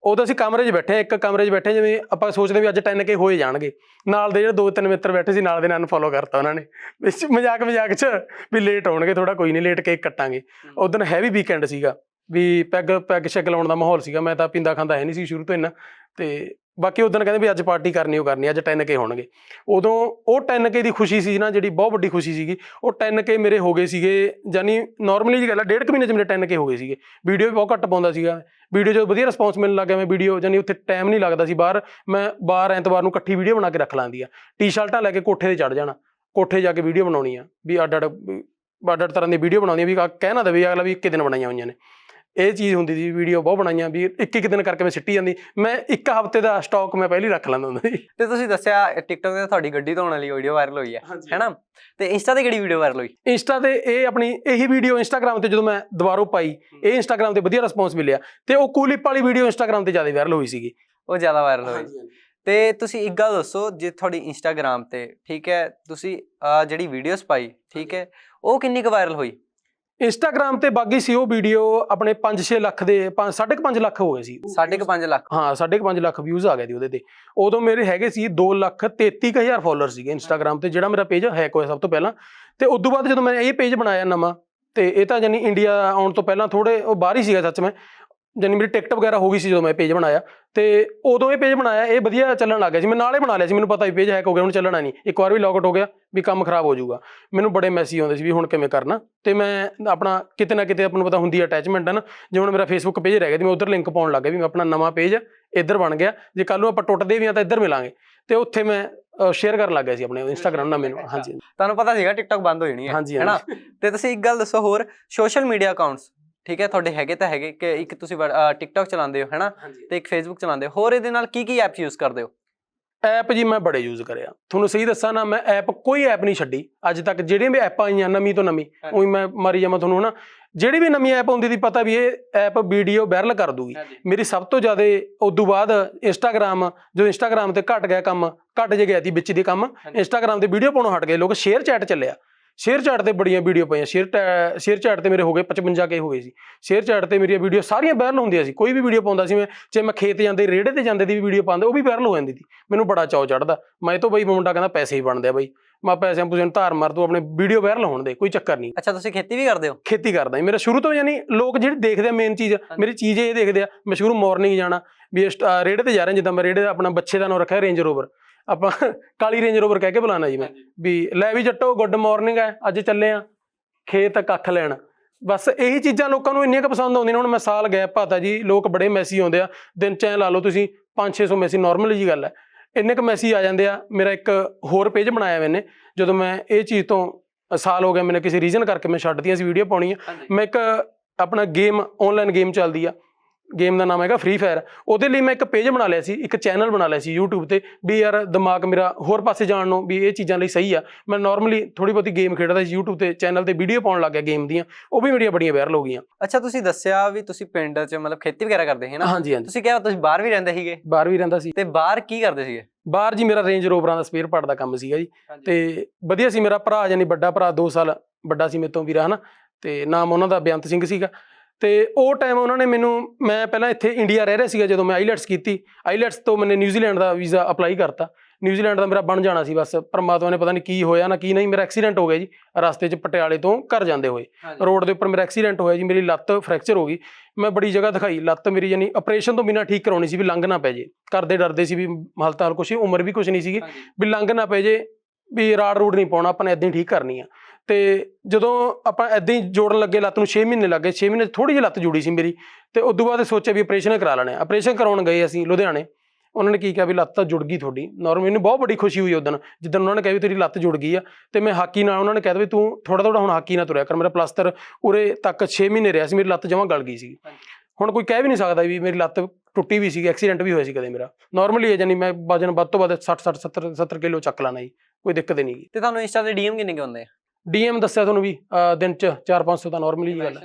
Speaker 1: ਉਦੋਂ ਅਸੀਂ ਕਮਰੇ 'ਚ ਬੈਠੇ ਇੱਕ ਕਮਰੇ 'ਚ ਬੈਠੇ ਜਿਵੇਂ ਆਪਾਂ ਸੋਚਦੇ ਵੀ ਅੱਜ 10k ਹੋਏ ਜਾਣਗੇ। ਨਾਲ ਦੇ ਜਿਹੜੇ ਦੋ ਤਿੰਨ ਮਿੱਤਰ ਬੈਠੇ ਸੀ ਨਾਲ ਦੇ ਨਾਲ ਅਨਫੋਲੋ ਕਰਤਾ ਉਹਨਾਂ ਨੇ। ਵਿੱਚ ਮਜ਼ਾਕ ਮਜ਼ਾਕ 'ਚ ਵੀ ਲੇਟ ਹੋਣਗੇ ਥੋੜਾ ਕੋਈ ਨਹੀਂ ਲੇਟ ਕੇਕ ਕੱਟਾਂਗੇ। ਉਦੋਂ ਹੈਵੀ ਵੀਕਐਂਡ ਸੀਗਾ ਵੀ ਪੈਗ ਪੈਗ ਸ਼ੈਗ ਲਾਉਣ ਦਾ ਮਾਹੌਲ ਸੀਗਾ। ਮੈਂ ਤਾਂ ਪੀਂਦਾ ਖਾਂਦਾ ਹੈ ਨਹੀਂ ਸੀ ਸ਼ੁਰੂ ਤੋਂ ਇੰਨਾ। ਤੇ ਬਾਕੀ ਉਦੋਂ ਕਹਿੰਦੇ ਵੀ ਅੱਜ ਪਾਰਟੀ ਕਰਨੀ, ਉਹ ਕਰਨੀ, ਅੱਜ 10k ਹੋਣਗੇ। ਉਦੋਂ ਉਹ 10k ਦੀ ਖੁਸ਼ੀ ਸੀ ਨਾ, ਜਿਹੜੀ ਬਹੁਤ ਵੱਡੀ ਖੁਸ਼ੀ ਸੀਗੀ, ਉਹ 10k ਮੇਰੇ ਹੋ ਗਏ ਸੀਗੇ, ਯਾਨੀ ਨਾਰਮਲੀ ਜੀ ਗੱਲ ਆ, ਡੇਢ ਕੁ ਮਹੀਨੇ ਚ ਮੇਰੇ 10k ਹੋ ਗਏ ਸੀਗੇ। ਵੀਡੀਓ ਵੀ ਬਹੁਤ ਘੱਟ ਪਾਉਂਦਾ ਸੀਗਾ। ਵੀਡੀਓ ਜਦੋਂ ਵਧੀਆ ਰਿਸਪੌਂਸ ਮਿਲਣ ਲੱਗ ਗਿਆ, ਮੈਂ ਵੀਡੀਓ, ਯਾਨੀ ਉੱਥੇ ਟਾਈਮ ਨਹੀਂ ਲੱਗਦਾ ਸੀ ਬਾਹਰ, ਮੈਂ ਬਾਹਰ ਐਤਵਾਰ ਨੂੰ ਇਕੱਠੀ ਵੀਡੀਓ ਬਣਾ ਕੇ ਰੱਖ ਲਾਂਦੀ ਆ। ਟੀ-ਸ਼ਰਟਾਂ ਲੈ ਕੇ ਕੋਠੇ ਤੇ ਚੜ ਜਾਣਾ, ਕੋਠੇ ਜਾ ਕੇ ਵੀਡੀਓ ਬਣਾਉਣੀ ਆ, ਵੀ ਅੱਡ ਅੱਡ ਵੀ ਅੱਡ ਅੱਡ ਤਰ੍ਹਾਂ ਦੀ ਵੀਡੀਓ ਬਣਾਉਂਦੀ ਆ, ਵੀ ਆਹ ਕਹਿ ਨਾ ਦੇਵੇ ਅਗਲਾ ਵੀ ਇੱਕ ਦਿਨ ਬਣਾਈਆਂ ਹੋਈਆਂ ਨੇ। ਇਹ ਚੀਜ਼ ਹੁੰਦੀ ਸੀ ਵੀਡੀਓ ਬਹੁਤ ਬਣਾਈਆਂ ਵੀ ਇੱਕ ਇੱਕ ਦਿਨ ਕਰਕੇ ਮੈਂ ਸਿੱਟੀ ਜਾਂਦੀ ਮੈਂ ਇੱਕ ਹਫ਼ਤੇ ਦਾ ਸਟਾਕ ਮੈਂ ਪਹਿਲੀ ਰੱਖ ਲੈਂਦਾ ਹੁੰਦਾ ਸੀ।
Speaker 4: ਤੇ ਤੁਸੀਂ ਦੱਸਿਆ ਟਿਕਟੌਕ ਤੇ ਤੁਹਾਡੀ ਗੱਡੀ ਧੋਣ ਵਾਲੀ ਵੀਡੀਓ ਵਾਇਰਲ ਹੋਈ ਹੈ ਹੈਨਾ? ਤੇ ਇੰਸਟਾ ਤੇ ਕਿਹੜੀ ਵੀਡੀਓ ਵਾਇਰਲ ਹੋਈ?
Speaker 1: ਇੰਸਟਾ ਤੇ ਇਹ ਆਪਣੀ ਇਹੀ ਵੀਡੀਓ ਇੰਸਟਾਗ੍ਰam ਤੇ ਜਦੋਂ ਮੈਂ ਦੁਬਾਰਾ ਪਾਈ ਇਹ ਇੰਸਟਾਗ੍ਰam ਤੇ ਵਧੀਆ ਰਿਸਪੌਂਸ ਮਿਲਿਆ ਤੇ ਉਹ ਕੂਲਿਪ ਵਾਲੀ ਵੀਡੀਓ ਇੰਸਟਾਗ੍ਰam ਤੇ ਜ਼ਿਆਦਾ ਵਾਇਰਲ ਹੋਈ ਸੀਗੀ।
Speaker 4: ਉਹ ਜ਼ਿਆਦਾ ਵਾਇਰਲ ਹੋਈ। ਤੇ ਤੁਸੀਂ ਇੱਕ ਗੱਲ ਦੱਸੋ ਜੇ ਤੁਹਾਡੀ ਇੰਸਟਾਗ੍ਰam ਤੇ ਠੀਕ ਹੈ ਤੁਸੀਂ ਜਿਹੜੀ ਵੀਡੀਓਜ਼ ਪਾਈ ਠੀਕ ਹੈ ਉਹ ਕਿੰਨੀ ਕੁ ਵਾਇਰਲ ਹੋਈ?
Speaker 1: ਇੰਸਟਾਗ੍ਰam ਤੇ ਬਾਗੀ ਸੀ ਉਹ ਵੀਡੀਓ ਆਪਣੇ 5-6 ਲੱਖ ਦੇ 5.5 ਲੱਖ ਹੋ ਗਏ ਸੀ।
Speaker 4: 5.5 ਲੱਖ।
Speaker 1: ਹਾਂ 5.5 ਲੱਖ ਵਿਊਜ਼ ਆ ਗਏ ਸੀ ਉਹਦੇ ਤੇ। ਉਦੋਂ ਮੇਰੇ ਹੈਗੇ ਸੀ 2 ਲੱਖ 33000 ਫਾਲੋਅਰ ਸੀਗੇ ਇੰਸਟਾਗ੍ਰam ਤੇ ਜਿਹੜਾ ਮੇਰਾ ਪੇਜ ਹੈਕ ਹੋਇਆ ਸਭ ਤੋਂ ਪਹਿਲਾਂ। ਤੇ ਉਦੋਂ ਬਾਅਦ ਜਦੋਂ ਮੈਂ ਇਹ ਪੇਜ ਬਣਾਇਆ ਨਵਾਂ ਤੇ ਇਹ ਤਾਂ ਜਾਨੀ ਇੰਡੀਆ ਆਉਣ ਤੋਂ ਪਹਿਲਾਂ ਥੋੜੇ ਉਹ ਬਾਹਰ ਹੀ ਸੀਗਾ ਸੱਚ ਮੈਂ। ਜਾਨੀ ਮੇਰੀ ਟਿਕਟ ਵਗੈਰਾ ਹੋ ਗਈ ਸੀ ਜਦੋਂ ਮੈਂ ਪੇਜ ਬਣਾਇਆ ਤੇ ਉਦੋਂ ਇਹ ਪੇਜ ਬਣਾਇਆ ਇਹ ਵਧੀਆ ਚੱਲਣ ਲੱਗ ਗਿਆ ਸੀ। ਮੈਂ ਨਾਲੇ ਬਣਾ ਲਿਆ ਸੀ ਮੈਨੂੰ ਪਤਾ ਵੀ ਪੇਜ ਹੈਕ ਹੋ ਗਿਆ ਹੁਣ ਚੱਲਣਾ ਨਹੀਂ। ਇੱਕ ਵਾਰ ਵੀ ਲੌਗਆਊਟ ਹੋ ਗਿਆ ਵੀ ਕੰਮ ਖਰਾਬ ਹੋ ਜਾਊਗਾ। ਮੈਨੂੰ ਬੜੇ ਮੈਸੇਜ ਆਉਂਦੇ ਸੀ ਵੀ ਹੁਣ ਕਿਵੇਂ ਕਰਨਾ। ਤੇ ਮੈਂ ਆਪਣਾ ਕਿਤੇ ਨਾ ਕਿਤੇ ਆਪਾਂ ਨੂੰ ਪਤਾ ਹੁੰਦੀ ਹੈ ਅਟੈਚਮੈਂਟ ਹੈ ਨਾ ਜੇ ਹੁਣ ਮੇਰਾ ਫੇਸਬੁੱਕ ਪੇਜ ਰਹਿ ਗਿਆ ਤੇ ਮੈਂ ਉਧਰ ਲਿੰਕ ਪਾਉਣ ਲੱਗ ਗਿਆ ਵੀ ਮੈਂ ਆਪਣਾ ਨਵਾਂ ਪੇਜ ਇੱਧਰ ਬਣ ਗਿਆ। ਜੇ ਕੱਲ ਨੂੰ ਆਪਾਂ ਟੁੱਟਦੇ ਵੀ ਆ ਤਾਂ ਇੱਧਰ ਮਿਲਾਂਗੇ। ਤੇ ਉੱਥੇ ਮੈਂ ਸ਼ੇਅਰ ਕਰਨ ਲੱਗ ਗਿਆ ਸੀ ਆਪਣੇ ਇੰਸਟਾਗ੍ਰam ਨਾਲ ਮੈਨੂੰ। ਹਾਂਜੀ।
Speaker 4: ਤੁਹਾਨੂੰ ਪਤਾ ਸੀਗਾ ਟਿਕਟੌਕ ਬੰਦ ਹੋ ਜਾਣੀ ਹੈ ਹੈਨਾ? ਤੇ ਤੁਸੀਂ ਇੱਕ ਗੱਲ ਦੱਸੋ ਹੋਰ ਸੋਸ਼ਲ ਮੀਡੀਆ ਅਕਾਊਂਟਸ ਠੀਕ ਹੈ ਤੁਹਾਡੇ ਹੈਗੇ ਤਾਂ ਹੈਗੇ ਕਿ ਇੱਕ ਤੁਸੀਂ ਟਿਕਟੌਕ ਚਲਾਉਂਦੇ ਹੋ ਹੈਨਾ? ਤੇ ਇੱਕ ਫੇਸਬੁੱਕ ਚਲਾਉਂਦੇ ਹੋ। ਹੋਰ ਇਹਦੇ ਨਾਲ ਕੀ ਕੀ ਐਪਸ ਯੂਜ਼ ਕਰਦੇ ਹੋ?
Speaker 1: ਐਪ ਜੀ ਮੈਂ ਬੜੇ ਯੂਜ਼ ਕਰਿਆ। ਤੁਹਾਨੂੰ ਸਹੀ ਦੱਸਾਂ ਨਾ ਮੈਂ ਐਪ ਕੋਈ ਐਪ ਨਹੀਂ ਛੱਡੀ। ਅੱਜ ਤੱਕ ਜਿਹੜੀਆਂ ਵੀ ਐਪਾਂ ਆਈਆਂ ਨਵੀਂ ਤੋਂ ਨਵੀਂ। ਉਹੀ ਮੈਂ ਮਾਰੀ ਜਾਵਾਂ ਤੁਹਾਨੂੰ ਹਨਾ? ਜਿਹੜੀ ਵੀ ਨਵੀਂ ਐਪ ਆਉਂਦੀ ਦੀ ਪਤਾ ਵੀ ਇਹ ਐਪ ਵੀਡੀਓ ਵਾਇਰਲ ਕਰ ਦੂਗੀ। ਮੇਰੀ ਸਭ ਤੋਂ ਜ਼ਿਆਦਾ ਉਦੋਂ ਬਾਅਦ ਇੰਸਟਾਗ੍ਰam ਜਦੋਂ ਇੰਸਟਾਗ੍ਰam ਤੇ ਘਟ ਗਿਆ ਕੰਮ ਘਟ ਜੇ ਗਿਆ ਸੀ ਵਿੱਚ ਦੀ ਕੰਮ। ਇੰਸਟਾਗ੍ਰam ਤੇ ਵੀਡੀਓ ਪਾਉਣੋਂ ਹਟ ਗਏ ਲੋਕ ਸ਼ੇਅਰ ਚੈਟ ਚੱਲਿਆ। ਸ਼ੇਅਰ ਚੈਟ ਤੇ ਬੜੀਆਂ ਵੀਡੀਓ ਪਈਆਂ ਸ਼ੇਅਰ ਸ਼ੇਅਰ ਚੈਟ ਤੇ ਮੇਰੇ ਹੋ ਗਏ 55 ਕੇ ਹੋ ਗਏ ਸੀ। ਸ਼ੇਅਰ ਚੈਟ ਤੇ ਮੇਰੀਆਂ ਵੀਡੀਓ ਸਾਰੀਆਂ ਵਾਇਰਲ ਹੁੰਦੀਆਂ ਸੀ ਕੋਈ ਵੀ ਵੀਡੀਓ ਪਾਉਂਦਾ ਸੀ ਮੈਂ ਜੇ ਮੈਂ ਖੇਤ ਜਾਂਦੇ ਰੇੜੇ ਤੇ ਜਾਂਦੇ ਦੀ ਵੀ ਵੀਡੀਓ ਪਾਉਂਦਾ ਉਹ ਵੀ ਵਾਇਰਲ ਹੋ ਜਾਂਦੀ ਸੀ। ਮੈਨੂੰ ਬੜਾ ਚਾਅ ਚੜਦਾ ਮੈਂ ਤੋਂ ਬਈ ਮੁੰਡਾ ਕਹਿੰਦਾ ਪੈਸੇ ਹੀ ਬਣਦੇ ਆ ਬਈ। ਮੈਂ ਪੈਸਿਆਂ ਪੂਸਿਆਂ ਨੂੰ ਧਾਰ ਮਾਰ ਤੂੰ ਆਪਣੇ ਵੀਡੀਓ ਵਾਇਰਲ ਹੋਣ ਦੇ ਕੋਈ ਚੱਕਰ ਨਹੀਂ।
Speaker 4: ਅੱਛਾ ਤੁਸੀਂ ਖੇਤੀ ਵੀ ਕਰਦੇ ਹੋ?
Speaker 1: ਖੇਤੀ ਕਰਦਾ ਮੇਰਾ ਸ਼ੁਰੂ ਤੋਂ ਯਾਨੀ ਲੋਕ ਜਿਹੜੇ ਦੇਖਦੇ ਆ ਮੇਨ ਚੀਜ਼ ਮੇਰੀ ਚੀਜ਼ ਇਹ ਦੇਖਦੇ ਆ ਮੈਂ ਸ਼ੁਰੂ ਮਾਰਨਿੰਗ ਜਾਣਾ ਵੀ ਰੇੜੇ ਤੇ ਜਾ ਰਿਹਾ ਜਿੱਦਾਂ ਮੈਂ ਰੇੜੇ ਦਾ ਆਪਣਾ ਬੱਚੇ ਦਾ ਨਾਮ ਰੱਖਿਆ ਰੇਂਜ ਰੋਵਰ ਆਪਾਂ ਕਾਲੀ ਰੇਂਜ ਰੋਵਰ ਕਹਿ ਕੇ ਬੁਲਾਣਾ ਜੀ ਮੈਂ। ਵੀ ਲੈ ਵੀ ਜੱਟੋ ਗੁੱਡ ਮਾਰਨਿੰਗ ਹੈ ਅੱਜ ਚੱਲੇ ਆ। ਖੇਤ ਕੱਖ ਲੈਣ। ਬਸ ਇਹੀ ਚੀਜ਼ਾਂ ਲੋਕਾਂ ਨੂੰ ਇੰਨੀਆਂ ਕੁ ਪਸੰਦ ਆਉਂਦੀਆਂ ਨੇ ਹੁਣ ਮੈਂ ਸਾਲ ਗੈਪ ਪਾਤਾ ਜੀ ਲੋਕ ਬੜੇ ਮੈਸੀ ਆਉਂਦੇ ਆ। ਦਿਨ ਚ ਐਂ ਲਾ ਲਓ ਤੁਸੀਂ 5-600 ਮੈਸੀ ਨਾਰਮਲ ਜੀ ਗੱਲ ਹੈ। ਇੰਨੇ ਕੁ ਮੈਸੀ ਆ ਜਾਂਦੇ ਆ। ਮੇਰਾ ਇੱਕ ਹੋਰ ਪੇਜ ਬਣਾਇਆ ਮੈਨੇ ਜਦੋਂ ਮੈਂ ਇਹ ਚੀਜ਼ ਤੋਂ ਸਾਲ ਹੋ ਗਿਆ ਮੈਨੂੰ ਕਿਸੇ ਰੀਜ਼ਨ ਕਰਕੇ ਮੈਂ ਛੱਡਤੀਆਂ ਸੀ ਵੀਡੀਓ ਪਾਉਣੀ ਆ ਮੈਂ ਇੱਕ ਆਪਣਾ ਗੇਮ ਆਨਲਾਈਨ ਗੇਮ ਚੱਲਦੀ ਆ। ਗੇਮ ਦਾ ਨਾਮ ਹੈਗਾ ਫ੍ਰੀ ਫਾਇਰ ਉਹਦੇ ਲਈ ਮੈਂ ਇੱਕ ਪੇਜ ਬਣਾ ਲਿਆ ਸੀ ਇੱਕ ਚੈਨਲ ਬਣਾ ਲਿਆ ਸੀ YouTube ਤੇ ਵੀ ਯਾਰ ਦਿਮਾਗ ਮੇਰਾ ਹੋਰ ਪਾਸੇ ਜਾਣ ਨੂੰ ਵੀ ਇਹ ਚੀਜ਼ਾਂ ਲਈ ਸਹੀ ਆ। ਮੈਂ ਨਾਰਮਲੀ ਥੋੜੀ ਬਹੁਤੀ ਗੇਮ ਖੇਡਦਾ ਸੀ YouTube ਤੇ ਚੈਨਲ ਤੇ ਵੀਡੀਓ ਪਾਉਣ ਲੱਗ ਗਿਆ ਗੇਮ ਦੀਆਂ। ਉਹ ਵੀ ਮੇਰੀਆਂ ਬੜੀਆਂ ਵਾਇਰਲ ਹੋ ਗਈਆਂ।
Speaker 4: ਅੱਛਾ ਤੁਸੀਂ ਦੱਸਿਆ ਵੀ ਤੁਸੀਂ ਪਿੰਡ 'ਚ ਮਤਲਬ ਖੇਤੀ ਵਗੈਰਾ ਕਰਦੇ ਸੀ ਨਾ?
Speaker 1: ਹਾਂਜੀ ਹਾਂਜੀ।
Speaker 4: ਤੁਸੀਂ ਕਿਹਾ ਤੁਸੀਂ ਬਾਹਰ ਵੀ ਰਹਿੰਦੇ ਸੀਗੇ।
Speaker 1: ਬਾਹਰ ਵੀ ਰਹਿੰਦਾ ਸੀ।
Speaker 4: ਤੇ ਬਾਹਰ ਕੀ ਕਰਦੇ ਸੀਗੇ?
Speaker 1: ਬਾਹਰ ਜੀ ਮੇਰਾ ਰੇਂਜ ਰੋਵਰਾਂ ਦਾ ਸਪੇਅਰ ਪਾਰਟ ਦਾ ਕੰਮ ਸੀਗਾ ਜੀ। ਤੇ ਵਧੀਆ ਸੀ ਮੇਰਾ ਭਰਾ ਯਾਨੀ ਵੱਡਾ ਭਰਾ 2 ਸਾਲ ਵੱਡਾ ਸੀ ਮੇਰੇ ਤੋਂ ਵੀਰਾ ਹਨਾ ਤੇ ਨਾਮ ਉਹਨਾਂ ਦਾ ਬੇਅੰਤ ਸਿੰਘ ਸੀਗਾ। ਤੇ ਉਹ ਟਾਈਮ ਉਹਨਾਂ ਨੇ ਮੈਨੂੰ ਮੈਂ ਪਹਿਲਾਂ ਇੱਥੇ ਇੰਡੀਆ ਰਹਿ ਰਿਹਾ ਸੀਗਾ ਜਦੋਂ ਮੈਂ ਆਈਲੈਟਸ ਕੀਤੀ। ਆਈਲੈਟਸ ਤੋਂ ਮੈਨੇ ਨਿਊਜ਼ੀਲੈਂਡ ਦਾ ਵੀਜ਼ਾ ਅਪਲਾਈ ਕਰਤਾ। ਨਿਊਜ਼ੀਲੈਂਡ ਦਾ ਮੇਰਾ ਬਣ ਜਾਣਾ ਸੀ ਬਸ। ਪਰਮਾਤਮਾ ਨੇ ਪਤਾ ਨਹੀਂ ਕੀ ਹੋਇਆ ਨਾ ਕੀ ਨਹੀਂ ਮੇਰਾ ਐਕਸੀਡੈਂਟ ਹੋ ਗਿਆ ਜੀ। ਰਸਤੇ 'ਚ ਪਟਿਆਲੇ ਤੋਂ ਘਰ ਜਾਂਦੇ ਹੋਏ। ਰੋਡ ਦੇ ਉੱਪਰ ਮੇਰਾ ਐਕਸੀਡੈਂਟ ਹੋਇਆ ਜੀ ਮੇਰੀ ਲੱਤ ਫ੍ਰੈਕਚਰ ਹੋ ਗਈ। ਮੈਂ ਬੜੀ ਜਗ੍ਹਾ ਦਿਖਾਈ। ਲੱਤ ਮੇਰੀ ਯਾਨੀ ਆਪਰੇਸ਼ਨ ਤੋਂ ਬਿਨਾ ਠੀਕ ਕਰਾਉਣੀ ਸੀ ਵੀ ਲੰਘ ਨਾ ਪੈ ਜੇ। ਘਰ ਦੇ ਡਰਦੇ ਸੀ ਵੀ ਹਲਤਾਲ ਕੁਛ ਉਮਰ ਵੀ ਕੁਛ ਨਹੀਂ ਸੀਗੀ ਵੀ ਲੰਘ ਨਾ ਪੈ ਜੇ ਵੀ ਰਾੜ ਰੂੜ ਨਹੀਂ ਪਾਉਣਾ ਆਪਾਂ ਨੇ ਇਦਾਂ ਹੀ ਠੀਕ ਕਰਨੀ ਆ। ਤੇ ਜਦੋਂ ਆਪਾਂ ਇਦਾਂ ਹੀ ਜੋੜਨ ਲੱਗੇ ਲੱਤ ਨੂੰ 6 ਮਹੀਨੇ ਲੱਗੇ 6 ਮਹੀਨੇ ਥੋੜੀ ਜਿਹੀ ਲੱਤ ਜੁੜੀ ਸੀ ਮੇਰੀ ਤੇ ਉਸ ਤੋਂ ਬਾਅਦ ਸੋਚਿਆ ਵੀ ਆਪਰੇਸ਼ਨ ਕਰਾ ਲੈਣੇ ਆਪਰੇਸ਼ਨ ਕਰਾਉਣ ਗਏ ਅਸੀਂ ਲੁਧਿਆਣੇ। ਉਹਨਾਂ ਨੇ ਕੀ ਕਿਹਾ ਵੀ ਲੱਤ ਤਾਂ ਜੁੜ ਗਈ ਤੁਹਾਡੀ। ਨਾਰਮਲ ਮੈਨੂੰ ਬਹੁਤ ਬੜੀ ਖੁਸ਼ੀ ਹੋਈ ਉਦੋਂ ਜਿੱਦਣ ਉਹਨਾਂ ਨੇ ਕਿਹਾ ਵੀ ਤੇਰੀ ਲੱਤ ਜੁੜ ਗਈ ਆ ਤੇ ਮੈਂ ਹਾਕੀ ਨਾਲ ਉਹਨਾਂ ਨੇ ਕਿਹਾ ਵੀ ਤੂੰ ਥੋੜਾ ਥੋੜਾ ਹੁਣ ਹਾਕੀ ਨਾ ਤੁਰਿਆ ਕਰ। ਮੇਰਾ ਪਲਾਸਟਰ ਉਰੇ ਤੱਕ 6 ਮਹੀਨੇ ਰਿਹਾ ਸੀ ਮੇਰੀ ਲੱਤ ਜਮਾਂ ਗਲ ਗਈ ਸੀ ਹੁਣ ਕੋਈ ਕਹਿ ਵੀ ਨਹੀਂ ਸਕਦਾ ਵੀ ਮੇਰੀ ਲੱਤ ਟੁੱਟੀ ਵੀ ਸੀਗੀ ਐਕਸੀਡੈਂਟ ਵੀ ਹੋਇਆ ਸੀ ਕਦੇ ਮੇਰਾ। ਨਾਰਮਲੀ ਹੈ ਜਾਨੀ ਮੈਂ ਵਜਨ ਵੱਧ ਤੋਂ ਵੱਧ 60 60 70 70 ਕਿਲੋ ਚੱਕ ਲਾਣਾ ਜੀ ਕੋਈ ਦਿੱਕਤ ਨਹੀਂ
Speaker 4: ਤੇ ਤੁਹਾਨੂੰ ਇੰਸਟਾ ਤੇ ਡੀਐਮ ਕਿੰਨੇ ਕੁ ਹੁੰਦੇ ਆ?
Speaker 1: ਡੀਐਮ ਦੱਸਿਆ ਤੁਹਾਨੂੰ ਵੀ ਅਹ ਦਿਨ ਚ 4-500 ਤਾਂ ਨਾਰਮਲੀ ਗੱਲ ਹੈ।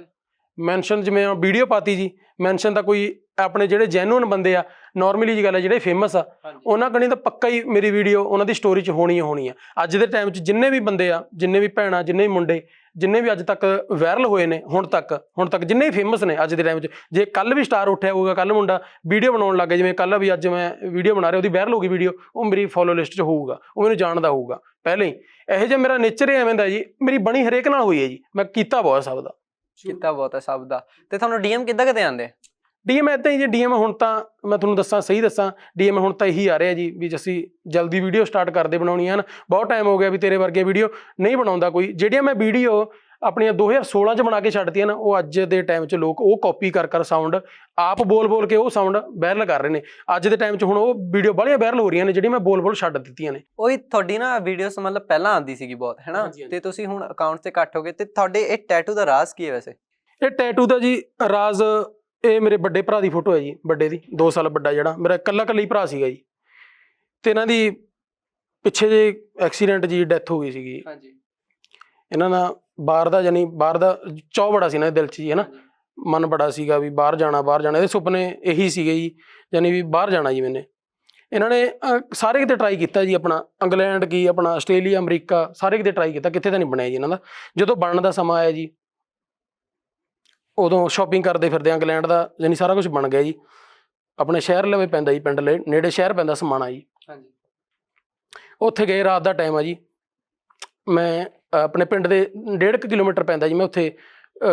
Speaker 1: ਮੈਂਸ਼ਨ ਜਿਵੇਂ ਵੀਡੀਓ ਪਾਤੀ ਜੀ ਮੈਂਸ਼ਨ ਤਾਂ ਕੋਈ ਆਪਣੇ ਜਿਹੜੇ ਜੈਨੂਇਨ ਬੰਦੇ ਆ ਨਾਰਮਲੀ ਜੀ ਗੱਲ ਹੈ ਜਿਹੜੇ ਫੇਮਸ ਆ ਉਹਨਾਂ ਕਣੀ ਤਾਂ ਪੱਕਾ ਹੀ ਮੇਰੀ ਵੀਡੀਓ ਉਹਨਾਂ ਦੀ ਸਟੋਰੀ 'ਚ ਹੋਣੀ ਹੀ ਹੋਣੀ ਆ। ਅੱਜ ਦੇ ਟਾਈਮ 'ਚ ਜਿੰਨੇ ਵੀ ਬੰਦੇ ਆ ਜਿੰਨੇ ਵੀ ਭੈਣਾਂ ਜਿੰਨੇ ਵੀ ਮੁੰਡੇ ਜਿੰਨੇ ਵੀ ਅੱਜ ਤੱਕ ਵਾਇਰਲ ਹੋਏ ਨੇ ਹੁਣ ਤੱਕ ਹੁਣ ਤੱਕ ਜਿੰਨੇ ਵੀ ਫੇਮਸ ਨੇ ਅੱਜ ਦੇ ਟਾਈਮ 'ਚ ਜੇ ਕੱਲ ਵੀ ਸਟਾਰ ਉੱਠਿਆ ਹੋਊਗਾ ਕੱਲ ਮੁੰਡਾ ਵੀਡੀਓ ਬਣਾਉਣ ਲੱਗ ਗਿਆ ਜਿਵੇਂ ਕੱਲ ਵੀ ਅੱਜ ਮੈਂ ਵੀਡੀਓ ਬਣਾ ਰਿਹਾ ਉਹਦੀ ਵਾਇਰਲ ਹੋ ਗਈ ਵੀਡੀਓ ਉਹ ਮੇਰੀ ਫੋਲੋ ਲਿਸਟ 'ਚ ਹੋਊਗਾ ਉਹ ਮੈਨੂੰ ਜਾਣਦਾ ਹੋਊਗਾ ਪਹਿਲਾਂ ਹੀ। ਇਹੋ ਜਿਹਾ ਮੇਰਾ ਨੇਚਰ ਹੀ ਐਵੇਂ ਦਾ ਜੀ ਮੇਰੀ ਬਣੀ ਹਰੇਕ ਨਾਲ ਹੋਈ ਹੈ ਜੀ ਮੈਂ ਕੀਤਾ ਬਹੁਤ ਸਭ ਦਾ।
Speaker 4: ਕੀਤਾ ਬਹੁਤ ਹੈ ਸਭ ਦਾ। ਤੇ ਤੁਹਾਨੂੰ ਡੀਐਮ ਕਿੱਦਾਂ ਕਿਤੇ ਆਉਂਦੇ? ਆ?
Speaker 1: ਡੀਐਮ ਇਦਾਂ ਹੀ ਜੀ ਡੀਐਮ ਹੁਣ ਤਾਂ ਮੈਂ ਤੁਹਾਨੂੰ ਦੱਸਾਂ ਸਹੀ ਦੱਸਾਂ ਡੀਐਮ ਹੁਣ ਤਾਂ ਇਹੀ ਆ ਰਿਹਾ ਜੀ ਵੀ ਅਸੀਂ ਜਲਦੀ ਵੀਡੀਓ ਸਟਾਰਟ ਕਰਦੇ ਬਣਾਉਣੀਆਂ ਹਨ। ਬਹੁਤ ਟਾਈਮ ਹੋ ਗਿਆ ਵੀ ਤੇਰੇ ਵਰਗੇ ਵੀਡੀਓ ਨਹੀਂ ਬਣਾਉਂਦਾ ਕੋਈ। ਜਿਹੜੀਆਂ ਮੈਂ ਵੀਡੀਓ ਆਪਣੀਆਂ 2016 ਚ ਬਣਾ ਕੇ ਛੱਡਤੀਆਂ ਨਾ ਉਹ ਅੱਜ ਦੇ ਟਾਈਮ 'ਚ ਲੋਕ ਉਹ ਕਾਪੀ ਕਰ ਕਰ ਸਾਊਂਡ ਆਪ ਬੋਲ ਬੋਲ ਕੇ ਉਹ ਸਾਊਂਡ ਵਾਇਰਲ ਕਰ ਰਹੇ ਨੇ। ਅੱਜ ਦੇ ਟਾਈਮ 'ਚ ਹੁਣ ਉਹ ਵੀਡੀਓ ਬੜੀਆਂ ਵਾਇਰਲ ਹੋ ਰਹੀਆਂ ਨੇ ਜਿਹੜੀਆਂ ਮੈਂ ਬੋਲ ਬੋਲ ਛੱਡ ਦਿੱਤੀਆਂ ਨੇ।
Speaker 4: ਉਹੀ ਤੁਹਾਡੀ ਨਾ ਵੀਡੀਓਸ ਮਤਲਬ ਪਹਿਲਾਂ ਆਉਂਦੀ ਸੀਗੀ ਬਹੁਤ ਹੈਨਾ। ਤੇ ਤੁਸੀਂ ਹੁਣ ਅਕਾਊਂਟ ਤੇ ਕੱਟ ਹੋ ਗਏ ਤੇ ਤੁਹਾਡੇ ਇਹ ਟੈਟੂ ਦਾ ਰਾਜ਼ ਕੀ ਹੈ ਵੈਸੇ?
Speaker 1: ਇਹ ਟੈਟੂ ਦਾ ਜੀ ਰਾਜ਼ ਇਹ ਮੇਰੇ ਵੱਡੇ ਭਰਾ ਦੀ ਫੋਟੋ ਹੈ ਜੀ ਵੱਡੇ ਦੀ 2 ਸਾਲ ਵੱਡਾ ਜਿਹੜਾ ਮੇਰਾ ਇਕੱਲਾ ਇਕੱਲਾ ਹੀ ਭਰਾ ਸੀਗਾ ਜੀ। ਤੇ ਇਹਨਾਂ ਦੀ ਪਿੱਛੇ ਜੇ ਐਕਸੀਡੈਂਟ ਜੀ ਡੈਥ ਹੋ ਗਈ ਸੀਗੀ।
Speaker 4: ਹਾਂਜੀ।
Speaker 1: ਇਹਨਾਂ ਦਾ ਬਾਹਰ ਦਾ ਯਾਨੀ ਬਾਹਰ ਦਾ ਚਾਅ ਬੜਾ ਸੀ ਦੇ ਦਿਲ 'ਚ ਜੀ ਹਨਾ? ਮਨ ਬੜਾ ਸੀਗਾ ਵੀ ਬਾਹਰ ਜਾਣਾ ਬਾਹਰ ਜਾਣਾ। ਇਹਦੇ ਸੁਪਨੇ ਇਹੀ ਸੀਗੇ ਜੀ ਯਾਨੀ ਵੀ ਬਾਹਰ ਜਾਣਾ ਜੀ ਮੈਨੇ। ਇਹਨਾਂ ਨੇ ਅਹ, ਸਾਰੇ ਕਿਤੇ ਟਰਾਈ ਕੀਤਾ ਜੀ ਆਪਣਾ ਇੰਗਲੈਂਡ ਕੀ ਆਪਣਾ ਆਸਟ੍ਰੇਲੀਆ ਅਮਰੀਕਾ ਸਾਰੇ ਕਿਤੇ ਟਰਾਈ ਕੀਤਾ ਕਿਤੇ ਤਾਂ ਨਹੀਂ ਬਣਿਆ ਜੀ ਇਹਨਾਂ ਦਾ। ਜਦੋਂ ਬਣਨ ਦਾ ਸਮਾਂ ਆਇਆ ਜੀ ਉਦੋਂ ਸ਼ਾਪਿੰਗ ਕਰਦੇ ਫਿਰਦੇ ਆ ਇੰਗਲੈਂਡ ਦਾ ਯਾਨੀ ਸਾਰਾ ਕੁਝ ਬਣ ਗਿਆ ਜੀ। ਆਪਣੇ ਸ਼ਹਿਰ ਲਵੇ ਪੈਂਦਾ ਜੀ ਪਿੰਡ ਲੇ ਨੇੜੇ ਸ਼ਹਿਰ ਪੈਂਦਾ ਸਮਾਣਾ ਜੀ।
Speaker 4: ਹਾਂਜੀ।
Speaker 1: ਉੱਥੇ ਗਏ ਰਾਤ ਦਾ ਟਾਈਮ ਆ ਜੀ। ਮੈਂ ਆਪਣੇ ਪਿੰਡ ਦੇ 1.5 ਕਿਲੋਮੀਟਰ ਪੈਂਦਾ ਜੀ ਮੈਂ ਉੱਥੇ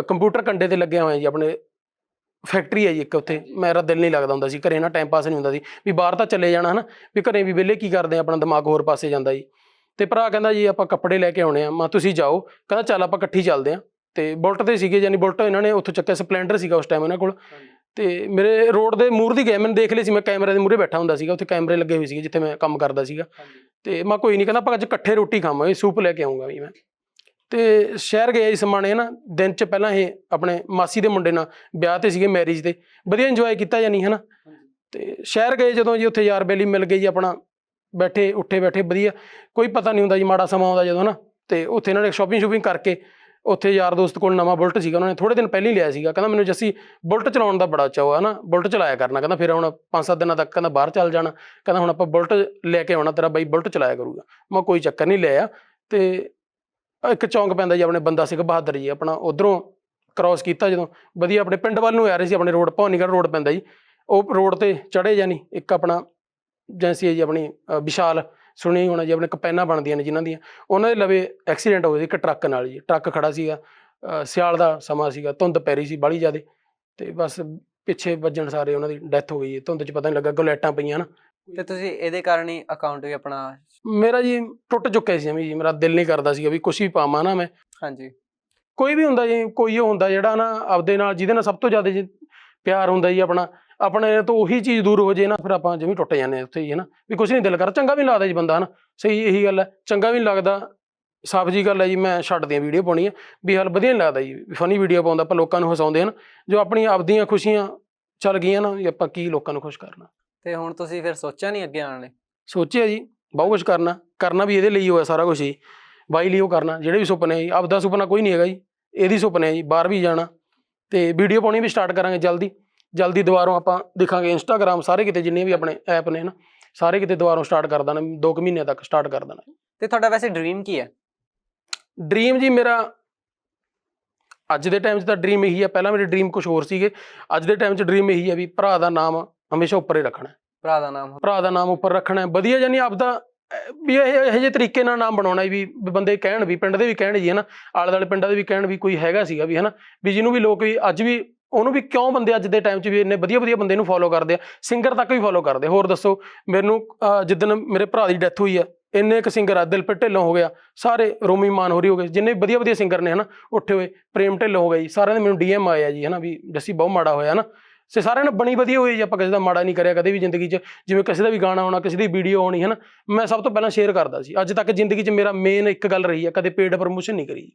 Speaker 1: ਕੰਪਿਊਟਰ ਕੰਡੇ ਤੇ ਲੱਗਿਆ ਹੋਇਆ ਜੀ ਆਪਣੇ ਫੈਕਟਰੀ ਹੈ ਜੀ ਇੱਕ ਉੱਥੇ। ਮੇਰਾ ਦਿਲ ਨਹੀਂ ਲੱਗਦਾ ਹੁੰਦਾ ਸੀ ਘਰੇ ਨਾ ਟਾਈਮ ਪਾਸ ਨਹੀਂ ਹੁੰਦਾ ਸੀ। ਵੀ ਬਾਹਰ ਤਾਂ ਚਲੇ ਜਾਣਾ ਹਨਾ ਵੀ ਘਰੇ ਵੀ ਵਿਹਲੇ ਕੀ ਕਰਦੇ ਆਪਣਾ ਦਿਮਾਗ ਹੋਰ ਪਾਸੇ ਜਾਂਦਾ ਜੀ। ਤੇ ਭਰਾ ਕਹਿੰਦਾ ਜੀ ਆਪਾਂ ਕੱਪੜੇ ਲੈ ਕੇ ਆਉਣੇ ਆ। ਮੈਂ ਤੁਸੀਂ ਜਾਓ। ਕਹਿੰਦਾ ਚੱਲ ਆਪਾਂ ਇਕੱਠੀ ਚੱਲਦੇ ਆ। ਤੇ ਬੁਲਟ ਤੇ ਸੀਗੇ ਯਾਨੀ ਬੁਲਟ ਇਹਨਾਂ ਨੇ ਉੱਥੋਂ ਚੱਕਿਆ ਸਪਲੈਂਡਰ ਸੀਗਾ ਉਸ ਟਾਈਮ ਇਹਨਾਂ ਕੋਲ। ਤੇ ਮੇਰੇ ਰੋਡ ਦੇ ਮੂਰ ਦੀ ਗਏ ਮੈਨੂੰ ਦੇਖ ਲਈ ਸੀ ਮੈਂ ਕੈਮਰੇ ਦੇ ਮੂਹਰੇ ਬੈਠਾ ਹੁੰਦਾ ਸੀਗਾ ਉੱਥੇ ਕੈਮਰੇ ਲੱਗੇ ਹੋਏ ਸੀਗੇ ਜਿੱਥੇ ਮੈਂ ਕੰਮ ਕਰਦਾ ਸੀਗਾ। ਤੇ ਮੈਂ ਕੋਈ ਨਹੀਂ ਕਹਿੰਦਾ ਆਪਾਂ ਅੱਜ ਇਕੱਠੇ ਰੋਟੀ ਖਾਵਾਂਗੇ ਸੂਪ ਲੈ ਕੇ ਆਉਂਗਾ ਵੀ ਮੈਂ। ਤੇ ਸ਼ਹਿਰ ਗਏ ਸੀ ਸਮਾਣੇ ਨਾ ਦਿਨ ਚ ਪਹਿਲਾਂ ਇਹ ਆਪਣੇ ਮਾਸੀ ਦੇ ਮੁੰਡੇ ਨਾਲ ਵਿਆਹ ਤੇ ਸੀਗੇ ਮੈਰਿਜ ਤੇ ਵਧੀਆ ਇੰਜੋਏ ਕੀਤਾ ਜਾਨੀ ਹਨਾ? ਤੇ ਸ਼ਹਿਰ ਗਏ ਜਦੋਂ ਜੀ ਉੱਥੇ ਯਾਰ ਬੇਲੀ ਮਿਲ ਗਏ ਜੀ ਆਪਣਾ ਬੈਠੇ ਉੱਠੇ ਬੈਠੇ ਵਧੀਆ। ਕੋਈ ਪਤਾ ਨਹੀਂ ਹੁੰਦਾ ਜੀ ਮਾੜਾ ਸਮਾਂ ਆਉਂਦਾ ਜਦੋਂ ਨਾ ਤੇ ਉੱਥੇ ਇਹਨਾਂ ਨੇ ਸ਼ਾਪਿੰਗ ਸ਼ੂਪਿੰਗ ਕਰਕੇ ਉੱਥੇ ਯਾਰ ਦੋਸਤ ਕੋਲ ਨਵਾਂ ਬੁਲਟ ਸੀਗਾ, ਉਹਨਾਂ ਨੇ ਥੋੜੇ ਦਿਨ ਪਹਿਲਾਂ ਹੀ ਲਿਆ ਸੀਗਾ, ਕਹਿੰਦਾ ਮੈਨੂੰ ਜੱਸੀ ਬੁਲਟ ਚਲਾਉਣ ਦਾ ਬੜਾ ਚਾਅ ਆ ਨਾ, ਬੁਲਟ ਚਲਾਇਆ ਕਰਨਾ, ਕਹਿੰਦਾ ਫਿਰ ਹੁਣ 5-7 ਦਿਨਾਂ ਤੱਕ ਕਹਿੰਦਾ ਬਾਹਰ ਚੱਲ ਜਾਣਾ, ਕਹਿੰਦਾ ਹੁਣ ਆਪਾਂ ਬੁਲਟ ਲੈ ਕੇ ਆਉਣਾ, ਤੇਰਾ ਬਾਈ ਬੁਲਟ ਚਲਾਇਆ ਕਰੂਗਾ। ਮੈਂ ਕੋਈ ਚੱਕਰ ਨਹੀਂ ਲਿਆ ਤੇ ਇੱਕ ਚੌਂਕ ਪੈਂਦਾ ਜੀ, ਆਪਣੇ ਬੰਦਾ ਸਿੰਘ ਬਹਾਦਰ ਜੀ, ਆਪਣਾ ਉਧਰੋਂ ਕ੍ਰਾਸ ਕੀਤਾ ਜਦੋਂ, ਵਧੀਆ ਆਪਣੇ ਪਿੰਡ ਵੱਲ ਨੂੰ ਆ ਰਹੇ ਸੀ, ਆਪਣੇ ਰੋਡ, ਭਵਾਨੀਗੜ੍ਹ ਰੋਡ ਪੈਂਦਾ ਜੀ। ਉਹ ਰੋਡ ਤੇ ਚੜੇ ਜਾਨੀ, ਇੱਕ ਆਪਣਾ ਏਜੰਸੀ ਜੀ ਆਪਣੀ ਵਿਸ਼ਾਲ। ਸੁਣੀ ਹੋਣਾ ਜੀ ਆਪਣੇ ਕਪੈਨਾ ਬਣਦੀਆਂ ਨੇ ਜਿਨ੍ਹਾਂ ਦੀਆਂ। ਉਹਨਾਂ ਦੇ ਲਵੇ ਐਕਸੀਡੈਂਟ ਹੋ ਗਿਆ ਸੀ ਇੱਕ ਟਰੱਕ ਨਾਲ ਜੀ। ਟਰੱਕ ਖੜਾ ਸੀਗਾ ਅ, ਸਿਆਲ ਦਾ ਸਮਾਂ ਸੀਗਾ ਧੁੰਦ ਪੈ ਰਹੀ ਸੀ ਬਾਹਲੀ ਜ਼ਿਆਦੇ। ਤੇ ਬਸ ਪਿੱਛੇ ਵੱਜਣ ਸਾਰੇ ਉਹਨਾਂ ਦੀ ਡੈਥ ਹੋ ਗਈ ਜੀ। ਧੁੰਦ 'ਚ ਪਤਾ ਨਹੀਂ ਲੱਗਾ ਅੱਗੋਂ ਲਾਈਟਾਂ ਪਈਆਂ ਨਾ।
Speaker 4: ਤੇ ਤੁਸੀਂ ਇਹਦੇ ਕਾਰਨ ਹੀ ਅਕਾਊਂਟ ਵੀ ਆਪਣਾ
Speaker 1: ਮੇਰਾ ਜੀ ਟੁੱਟ ਚੁੱਕਿਆ ਸੀ ਜੀ। ਮੇਰਾ ਦਿਲ ਨਹੀਂ ਕਰਦਾ ਸੀਗਾ ਵੀ ਕੁਝ ਵੀ ਪਾਵਾਂ ਨਾ ਮੈਂ।
Speaker 4: ਹਾਂਜੀ।
Speaker 1: ਕੋਈ ਵੀ ਹੁੰਦਾ ਜੀ ਕੋਈ ਉਹ ਹੁੰਦਾ ਜਿਹੜਾ ਨਾ ਆਪਦੇ ਨਾਲ ਜਿਹਦੇ ਨਾਲ ਸਭ ਤੋਂ ਜ਼ਿਆਦਾ ਜੀ ਪਿਆਰ ਹੁੰਦਾ ਜੀ ਆਪਣਾ। ਆਪਣੇ ਤੋਂ ਉਹੀ ਚੀਜ਼ ਦੂਰ ਹੋ ਜੇ ਨਾ ਫਿਰ ਆਪਾਂ ਜਿਵੇਂ ਟੁੱਟ ਜਾਂਦੇ ਹਾਂ ਉੱਥੇ ਹੀ ਹੈ ਨਾ? ਵੀ ਕੁਝ ਨਹੀਂ ਦਿਲ ਕਰ ਚੰਗਾ ਵੀ ਲੱਗਦਾ ਜੀ ਬੰਦਾ ਹਨਾ ਸਹੀ ਇਹੀ ਗੱਲ ਹੈ ਚੰਗਾ ਵੀ ਨਹੀਂ ਲੱਗਦਾ ਸਾਫ਼ ਜੀ ਗੱਲ ਹੈ ਜੀ ਮੈਂ ਛੱਡ ਦਿਆਂ ਵੀਡੀਓ ਪਾਉਣੀ ਆ ਵੀ ਹਾਲ ਵਧੀਆ ਨਹੀਂ ਲੱਗਦਾ ਜੀ ਫਨੀ ਵੀਡੀਓ ਪਾਉਂਦਾ ਆਪਾਂ ਲੋਕਾਂ ਨੂੰ ਹਸਾਉਂਦੇ ਹਨ ਜੋ ਆਪਣੀਆਂ ਆਪਦੀਆਂ ਖੁਸ਼ੀਆਂ ਚੱਲ ਗਈਆਂ ਨਾ ਵੀ ਆਪਾਂ ਕੀ ਲੋਕਾਂ ਨੂੰ ਖੁਸ਼ ਕਰਨਾ?
Speaker 4: ਤੇ ਹੁਣ ਤੁਸੀਂ ਫਿਰ ਸੋਚਿਆ ਨਹੀਂ ਅੱਗੇ ਆਉਣ ਲਈ?
Speaker 1: ਸੋਚਿਆ ਜੀ ਬਹੁਤ ਕੁਝ ਕਰਨਾ ਕਰਨਾ ਵੀ ਇਹਦੇ ਲਈ ਹੋਇਆ ਸਾਰਾ ਕੁਝ ਹੀ ਬਾਈ ਲਈ ਉਹ ਕਰਨਾ ਜਿਹੜੇ ਵੀ ਸੁਪਨੇ ਆ ਜੀ ਆਪਦਾ ਸੁਪਨਾ ਕੋਈ ਨਹੀਂ ਹੈਗਾ ਜੀ ਇਹਦੀ ਸੁਪਨੇ ਆ ਜੀ ਬਾਹਰ ਵੀ ਜਾਣਾ ਤੇ ਵੀਡੀਓ ਪਾਉਣੀ ਵੀ ਸਟਾਰਟ ਕਰਾਂਗੇ ਜਲਦੀ। ਜਲਦੀ ਦੁਬਾਰਾ ਆਪਾਂ ਦੇਖਾਂਗੇ ਇੰਸਟਾਗ੍ਰam ਸਾਰੇ ਕਿਤੇ ਜਿੰਨੇ ਵੀ ਆਪਣੇ ਐਪ ਨੇ ਨਾ ਸਾਰੇ ਕਿਤੇ ਦੁਬਾਰਾ ਸਟਾਰਟ ਕਰ ਦੇਣਾ 2 ਕੁ ਮਹੀਨਿਆਂ ਤੱਕ ਸਟਾਰਟ ਕਰ ਦੇਣਾ।
Speaker 4: ਤੇ ਤੁਹਾਡਾ ਵੈਸੇ ਡ੍ਰੀਮ ਕੀ ਹੈ?
Speaker 1: ਡ੍ਰੀਮ ਜੀ ਮੇਰਾ ਅੱਜ ਦੇ ਟਾਈਮ 'ਚ ਤਾਂ ਡ੍ਰੀਮ ਇਹੀ ਹੈ ਪਹਿਲਾਂ ਮੇਰੇ ਡ੍ਰੀਮ ਕੁਝ ਹੋਰ ਸੀਗੇ ਅੱਜ ਦੇ ਟਾਈਮ 'ਚ ਡ੍ਰੀਮ ਇਹੀ ਹੈ ਵੀ ਭਰਾ ਦਾ ਨਾਮ ਹਮੇਸ਼ਾ ਉੱਪਰ ਹੀ ਰੱਖਣਾ।
Speaker 4: ਭਰਾ ਦਾ ਨਾਮ।
Speaker 1: ਭਰਾ ਦਾ ਨਾਮ ਉੱਪਰ ਰੱਖਣਾ ਹੈ। ਵਧੀਆ ਜਾਨੀ ਆਪਦਾ ਵੀ ਇਹ ਇਹੋ ਜਿਹੇ ਤਰੀਕੇ ਨਾਲ ਨਾਮ ਬਣਾਉਣਾ ਵੀ ਬੰਦੇ ਕਹਿਣ ਵੀ ਪਿੰਡ ਦੇ ਵੀ ਕਹਿਣ ਜੀ ਹਨਾ ਆਲੇ ਦੁਆਲੇ ਪਿੰਡਾਂ ਦੇ ਵੀ ਕਹਿਣ ਵੀ ਕੋਈ ਹੈਗਾ ਸੀਗਾ ਵੀ ਹਨਾ ਵੀ ਜਿਹਨੂੰ ਵੀ ਲੋਕ ਵੀ ਅੱਜ ਵੀ ਉਹਨੂੰ ਵੀ ਕਿਉਂ ਬੰਦੇ ਅੱਜ ਦੇ ਟਾਈਮ 'ਚ ਵੀ ਇੰਨੇ ਵਧੀਆ ਵਧੀਆ ਬੰਦੇ ਨੂੰ ਫੋਲੋ ਕਰਦੇ ਆ? ਸਿੰਗਰ ਤੱਕ ਵੀ ਫੋਲੋ ਕਰਦੇ ਹੋਰ ਦੱਸੋ ਮੈਨੂੰ ਅਹ, ਜਿੱਦਣ ਮੇਰੇ ਭਰਾ ਦੀ ਡੈਥ ਹੋਈ ਆ ਇੰਨੇ ਕੁ ਸਿੰਗਰ ਆ ਦਿਲਪ੍ਰੀਤ ਢਿੱਲੋਂ ਹੋ ਗਿਆ। ਸਾਰੇ ਰੋਮੀ ਮਾਨਹੋਰੀ ਹੋ ਗਏ ਜਿੰਨੇ ਵੀ ਵਧੀਆ ਵਧੀਆ ਸਿੰਗਰ ਨੇ ਹਨਾ ਉੱਠੇ ਹੋਏ ਪ੍ਰੇਮ ਢਿੱਲੋਂ ਹੋ ਗਿਆ ਜੀ। ਸਾਰਿਆਂ ਦੇ ਮੈਨੂੰ ਡੀਐਮ ਆਏ ਆ ਜੀ ਹਨਾ ਵੀ ਜੱਸੀ ਬਹੁਤ ਮਾੜਾ ਹੋਇਆ ਹਨਾ। ਸੇ ਸਾਰਿਆਂ ਨੇ ਬਣੀ ਵਧੀਆ ਹੋਈ ਜੀ ਆਪਾਂ ਕਿਸੇ ਦਾ ਮਾੜਾ ਨਹੀਂ ਕਰਿਆ ਕਦੇ ਵੀ ਜ਼ਿੰਦਗੀ 'ਚ। ਜਿਵੇਂ ਕਿਸੇ ਦਾ ਵੀ ਗਾਣਾ ਆਉਣਾ ਕਿਸੇ ਦੀ ਵੀਡੀਓ ਆਉਣੀ ਹੈ ਨਾ ਮੈਂ ਸਭ ਤੋਂ ਪਹਿਲਾਂ ਸ਼ੇਅਰ ਕਰਦਾ ਸੀ। ਅੱਜ ਤੱਕ ਜ਼ਿੰਦਗੀ 'ਚ ਮੇਰਾ ਮੇਨ ਇੱਕ ਗੱਲ ਰਹੀ ਹੈ ਕਦੇ ਪੇਡ ਪ੍ਰਮੋਸ਼ਨ ਨਹੀਂ ਕਰੀ।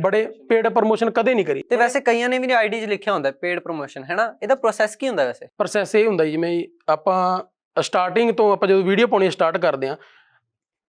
Speaker 1: ਬੜੇ ਪੇਡ ਪ੍ਰਮੋਸ਼ਨ ਕਦੇ ਨਹੀਂ ਕਰੀ।
Speaker 4: ਤੇ ਵੈਸੇ ਕਈਆਂ ਨੇ ਵੀ ਆਈਡੀ 'ਚ ਲਿਖਿਆ ਹੁੰਦਾ ਪੇਡ ਪ੍ਰੋਮੋਸ਼ਨ ਹੈ ਨਾ ਇਹਦਾ ਪ੍ਰੋਸੈਸ ਕੀ ਹੁੰਦਾ ਵੈਸੇ?
Speaker 1: ਪ੍ਰੋਸੈਸ ਇਹ ਹੁੰਦਾ ਜੀ ਜਿਵੇਂ ਆਪਾਂ ਸਟਾਰਟਿੰਗ ਤੋਂ ਆਪਾਂ ਜਦੋਂ ਵੀਡੀਓ ਪਾਉਣੀ ਸਟਾਰਟ ਕਰਦੇ ਆ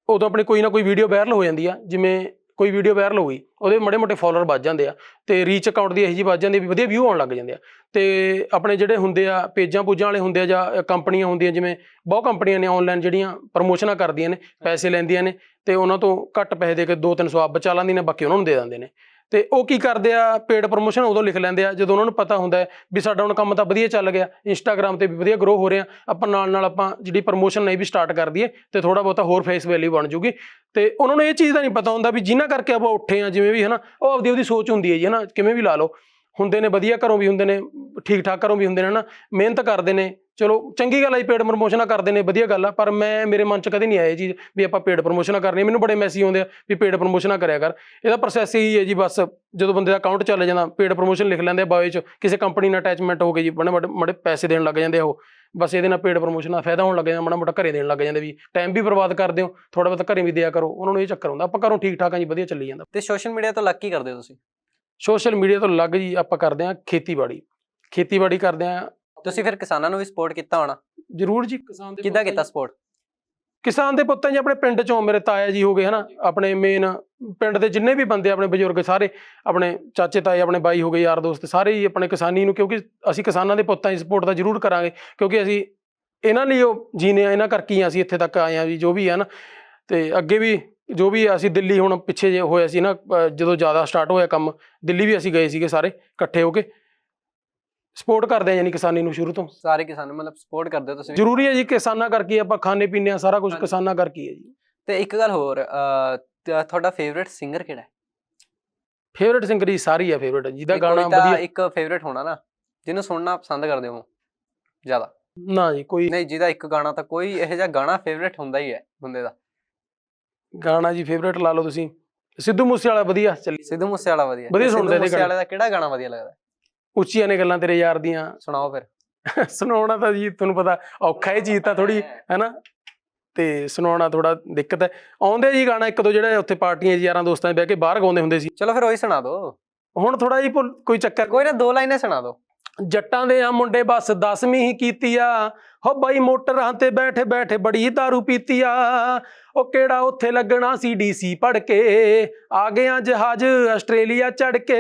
Speaker 1: ਉਦੋਂ ਆਪਣੀ ਕੋਈ ਨਾ ਕੋਈ ਵੀਡੀਓ ਵਾਇਰਲ ਹੋ ਜਾਂਦੀ ਆ ਜਿਵੇਂ ਕੋਈ ਵੀਡੀਓ ਵਾਇਰਲ ਹੋ ਗਈ ਉਹਦੇ ਮੜੇ ਮੋਟੇ ਫਾਲੋਅਰ ਵੱਜ ਜਾਂਦੇ ਆ ਤੇ ਰੀਚ ਅਕਾਊਂਟ ਦੀ ਇਹੋ ਜਿਹੀ ਵੱਜ ਜਾਂਦੀ ਵੀ ਵਧੀਆ ਵਿਊ ਆਉਣ ਲੱਗ ਜਾਂਦੇ ਆ। ਤੇ ਆਪਣੇ ਜਿਹੜੇ ਹੁੰਦੇ ਆ ਪੇਜਾਂ ਪੂਜਾਂ ਵਾਲੇ ਹੁੰਦੇ ਆ ਜਾਂ ਕੰਪਨੀਆਂ ਹੁੰਦੀਆਂ ਜਿਵੇਂ ਬਹੁਤ ਕੰਪਨੀਆਂ ਨੇ ਆਨਲਾਈਨ ਜਿਹੜੀਆਂ ਪ੍ਰਮੋਸ਼ਨਾਂ ਕਰਦੀਆਂ ਨੇ ਪੈਸੇ ਲੈਂਦੀਆਂ ਨੇ ਤੇ ਉਹਨਾਂ ਤੋਂ ਘੱਟ ਪੈਸੇ ਦੇ ਕੇ 2-300 ਆਪ ਬਚਾ ਲੈਂਦੇ ਨੇ, ਬਾਕੀ ਉਹਨਾਂ ਨੂੰ ਦੇ ਦਿੰਦੇ ਨੇ। ਤੇ ਉਹ ਕੀ ਕਰਦੇ ਆ ਪੇਡ ਪ੍ਰਮੋਸ਼ਨ ਉਦੋਂ ਲਿਖ ਲੈਂਦੇ ਆ, ਜਦੋਂ ਉਹਨਾਂ ਨੂੰ ਪਤਾ ਹੁੰਦਾ ਵੀ ਸਾਡਾ ਹੁਣ ਕੰਮ ਤਾਂ ਵਧੀਆ ਚੱਲ ਗਿਆ ਇੰਸਟਾਗ੍ਰam ਤੇ ਵੀ ਵਧੀਆ ਗਰੋ ਹੋ ਰਿਹਾ, ਆਪਾਂ ਨਾਲ ਨਾਲ ਆਪਾਂ ਜਿਹੜੀ ਪ੍ਰਮੋਸ਼ਨ ਨਹੀਂ ਵੀ ਸਟਾਰਟ ਕਰ ਦਈਏ ਤੇ ਥੋੜਾ ਬਹੁਤਾ ਹੋਰ ਫੇਸ ਵੈਲਿਊ ਬਣ ਜੂਗੀ। ਤੇ ਉਹਨਾਂ ਨੂੰ ਇਹ ਚੀਜ਼ ਦਾ ਨਹੀਂ ਪਤਾ ਹੁੰਦਾ ਵੀ ਜਿਨ੍ਹਾਂ ਕਰਕੇ ਆਪਾਂ ਉੱਠੇ ਆ, ਜਿਵੇਂ ਵੀ ਹਨਾ, ਉਹ ਆਪਦੀ ਉਹਦੀ ਸੋਚ ਹੁੰਦੀ ਹੈ ਜੀ, ਹਨਾ, ਕਿਵੇਂ ਵੀ ਲਾ ਲਓ। ਹੁੰਦੇ ਨੇ, ਵਧੀਆ ਘਰੋਂ ਵੀ ਹੁੰਦੇ ਨੇ ਠੀਕ ਠਾਕ ਘਰੋਂ ਵੀ ਹੁੰਦੇ ਨੇ ਹਨਾ, ਮਿਹਨਤ ਕਰਦੇ ਨੇ। ਚਲੋ, ਚੰਗੀ ਗੱਲ ਹੈ ਪੇਡ ਪ੍ਰਮੋਸ਼ਨਾਂ ਕਰਦੇ ਨੇ, ਵਧੀਆ ਗੱਲ ਆ, ਪਰ ਮੈਂ, ਮੇਰੇ ਮਨ 'ਚ ਕਦੇ ਨਹੀਂ ਆਇਆ ਜੀ ਵੀ ਆਪਾਂ ਪੇਡ ਪ੍ਰਮੋਸ਼ਨਾਂ ਕਰਨੀ ਮੈਨੂੰ ਬੜੇ ਮੈਸੇਜ ਆਉਂਦੇ ਆ ਵੀ ਪੇਡ ਪ੍ਰਮੋਸ਼ਨਾਂ ਕਰਿਆ ਕਰ। ਇਹਦਾ ਪ੍ਰੋਸੈਸ ਇਹੀ ਹੈ ਜੀ, ਬਸ ਜਦੋਂ ਬੰਦੇ ਦਾ ਅਕਾਊਂਟ ਚੱਲ ਜਾਂਦਾ ਪੇਡ ਪ੍ਰਮੋਸ਼ਨ ਲਿਖ ਲੈਂਦੇ ਆ ਬਾਇਓ 'ਚ ਕਿਸੇ ਕੰਪਨੀ ਨਾਲ ਅਟੈਚਮੈਂਟ ਹੋ ਗਈ ਜੀ ਬੜੇ ਬੜੇ ਪੈਸੇ ਦੇਣ ਲੱਗ ਜਾਂਦੇ ਆ ਉਹ। ਬਸ ਇਹਦੇ ਨਾਲ ਪੇਡ ਪ੍ਰਮੋਸ਼ਨ ਦਾ ਫਾਇਦਾ ਹੋਣ ਲੱਗ ਜਾਂਦਾ ਮਾੜਾ ਮੋਟਾ ਘਰੇ ਦੇਣ ਲੱਗ ਜਾਂਦੇ ਵੀ। ਟਾਈਮ ਵੀ ਬਰਬਾਦ ਕਰਦੇ ਹੋ ਥੋੜਾ ਬਹੁਤਾ ਘਰੇ ਵੀ ਦਿਆ ਕਰੋ, ਉਹਨਾਂ ਨੂੰ ਇਹ ਚੱਕਰ ਹੁੰਦਾ ਆਪਾਂ ਘਰੋਂ ਠੀਕ ਠਾਕ ਆ ਜੀ, ਵਧੀਆ ਚੱਲੀ ਜਾਂਦਾ।
Speaker 4: ਤੇ ਸੋਸ਼ਲ ਮੀਡੀਆ ਤੋਂ ਲੱਗ ਕੀ ਕਰਦੇ ਹੋ ਤੁਸੀਂ?
Speaker 1: ਸੋਸ਼ਲ ਮੀਡੀਆ ਤੋਂ ਲੱਗ ਜੀ ਆਪਾਂ ਕਰਦੇ ਆ ਖੇਤੀਬਾੜੀ। ਖੇਤੀਬਾੜੀ ਕਰਦੇ ਆ
Speaker 4: ਤੁਸੀਂ ਫਿਰ ਕਿਸਾਨਾਂ ਨੂੰ ਵੀ ਸਪੋਰਟ ਕੀਤਾ ਹੋਣਾ?
Speaker 1: ਜ਼ਰੂਰ ਜੀ ਕਿਸਾਨ ਦੇ
Speaker 4: ਕਿੱਦਾਂ ਕੀਤਾ
Speaker 1: ਜੀ।
Speaker 4: ਸਪੋਰਟ
Speaker 1: ਕਿਸਾਨ ਦੇ ਪੁੱਤਾਂ ਜੀ ਆਪਣੇ ਪਿੰਡ ਚੋਂ ਮੇਰੇ ਤਾਇਆ ਜੀ ਹੋ ਗਏ ਹਨਾ? ਆਪਣੇ ਮੇਨ ਪਿੰਡ ਦੇ ਜਿੰਨੇ ਵੀ ਬੰਦੇ ਆਪਣੇ ਬਜ਼ੁਰਗ ਸਾਰੇ ਆਪਣੇ ਚਾਚੇ ਤਾਏ ਆਪਣੇ ਬਾਈ ਹੋ ਗਏ ਯਾਰ ਦੋਸਤ ਸਾਰੇ ਹੀ ਆਪਣੇ ਕਿਸਾਨੀ ਨੂੰ ਕਿਉਂਕਿ ਅਸੀਂ ਕਿਸਾਨਾਂ ਦੇ ਪੁੱਤਾਂ ਦੀ ਸਪੋਰਟ ਤਾਂ ਜ਼ਰੂਰ ਕਰਾਂਗੇ ਕਿਉਂਕਿ ਅਸੀਂ ਇਹਨਾਂ ਲਈ ਉਹ ਜੀਨੇ ਆ ਇਹਨਾਂ ਕਰਕੇ ਹੀ ਅਸੀਂ ਇੱਥੇ ਤੱਕ ਆਏ ਆ ਵੀ ਜੋ ਵੀ ਹੈ ਨਾ ਤੇ ਅੱਗੇ ਵੀ ਜੋ ਵੀ ਅਸੀਂ ਦਿੱਲੀ ਹੁਣ ਪਿੱਛੇ ਜੇ ਹੋਇਆ ਸੀ ਨਾ ਜਦੋਂ ਜ਼ਿਆਦਾ ਸਟਾਰਟ ਹੋਇਆ ਕੰਮ ਦਿੱਲੀ ਵੀ ਅਸੀਂ ਗਏ ਸੀਗੇ ਸਾਰੇ ਇਕੱਠੇ ਹੋ ਕੇ। ਸਪੋਰਟ ਕਰਦੇ ਆ ਯਾਨੀ ਕਿਸਾਨੀ ਨੂੰ ਸ਼ੁਰੂ ਤੋਂ।
Speaker 4: ਸਾਰੇ ਕਿਸਾਨ ਮਤਲਬ ਸਪੋਰਟ ਕਰਦੇ ਹੋ ਤੁਸੀਂ।
Speaker 1: ਜ਼ਰੂਰੀ ਹੈ ਜੀ ਕਿਸਾਨਾਂ ਕਰਕੇ ਆਪਾਂ ਖਾਣੇ ਪੀਣੇ ਆ ਸਾਰਾ ਕੁਝ। ਕਿਸਾਨਾਂ ਕਰਕੇ ਹੀ ਜੀ।
Speaker 4: ਤੇ ਇੱਕ ਗੱਲ ਹੋਰ ਤੁਹਾਡਾ ਫੇਵਰਿਟ ਸਿੰਗਰ ਕਿਹੜਾ ਹੈ?
Speaker 1: ਫੇਵਰਿਟ ਸਿੰਗਰ ਹੀ ਸਾਰੀ ਹੈ ਫੇਵਰਿਟ ਜਿਹਦਾ ਗਾਣਾ ਵਧੀਆ
Speaker 4: ਇੱਕ ਫੇਵਰਿਟ ਹੋਣਾ ਨਾ ਜਿਹਨੂੰ ਸੁਣਨਾ ਪਸੰਦ ਕਰਦੇ ਹੋ ਜ਼ਿਆਦਾ।
Speaker 1: ਨਾ ਜੀ ਕੋਈ
Speaker 4: ਨਹੀਂ ਜਿਹਦਾ ਇੱਕ ਗਾਣਾ ਤਾਂ ਕੋਈ ਇਹੋ ਜਿਹਾ ਗਾਣਾ ਫੇਵਰਿਟ ਹੁੰਦਾ ਹੀ ਹੈ ਬੰਦੇ ਦਾ।
Speaker 1: ਗਾਣਾ ਜੀ ਫੇਵਰਿਟ ਲਾ ਲਓ ਤੁਸੀਂ। ਸਿੱਧੂ ਮੂਸੇ ਵਾਲਾ ਵਧੀਆ ਚੱਲੀ।
Speaker 4: ਸਿੱਧੂ ਮੂਸੇ ਵਾਲਾ ਵਧੀਆ
Speaker 1: ਵਧੀਆ ਸੁਣਦੇ ਨੇ
Speaker 4: ਮੂਸੇ ਵਾਲੇ ਦਾ ਕਿਹੜਾ ਗਾਣਾ ਵਧੀਆ ਲੱਗਦਾ?
Speaker 1: ਉੱਚੀਆਂ ਨੇ ਗੱਲਾਂ ਤੇਰੇ ਯਾਰ ਦੀਆਂ।
Speaker 4: ਸੁਣਾਓ ਫਿਰ। [laughs]
Speaker 1: ਸੁਣਾਉਣਾ ਤਾਂ ਜੀ ਤੁਹਾਨੂੰ ਪਤਾ ਔਖਾ ਹੀ ਚੀਜ਼ ਤਾਂ ਥੋੜੀ ਹੈਨਾ? ਤੇ ਸੁਣਾਉਣਾ ਥੋੜਾ ਦਿੱਕਤ ਹੈ। ਆਉਂਦੇ ਜੀ ਗਾਣਾ ਇੱਕ ਦੋ ਜਿਹੜੇ ਉੱਥੇ ਪਾਰਟੀਆਂ ਯਾਰਾਂ ਦੋਸਤਾਂ 'ਚ ਬਹਿ ਕੇ ਬਾਹਰ ਗਾਉਂਦੇ ਹੁੰਦੇ ਸੀ।
Speaker 4: ਚਲੋ ਫਿਰ ਉਹੀ ਸੁਣਾ ਦਿਓ
Speaker 1: ਹੁਣ ਥੋੜਾ ਜੀ ਕੋਈ ਚੱਕਰ
Speaker 4: ਕੋਈ ਨਾ ਦੋ ਲਾਈਨਾਂ ਸੁਣਾ ਦਿਓ
Speaker 1: ਜੱਟਾਂ ਦੇ ਆ ਮੁੰਡੇ ਬਸ 10ਵੀਂ ਹੀ ਕੀਤੀ ਆ। ਹੋ ਬਾਈ ਮੋਟਰਾਂ ਤੇ ਬੈਠੇ ਬੈਠੇ ਬੜੀ दारू ਪੀਤੀ ਆ। ਉਹ ਕਿਹੜਾ ਉੱਥੇ ਲੱਗਣਾ ਸੀ ਡੀਸੀ ਪੜ ਕੇ? ਆ ਗਿਆ ਜਹਾਜ਼ ਆਸਟ੍ਰੇਲੀਆ ਚੜ ਕੇ।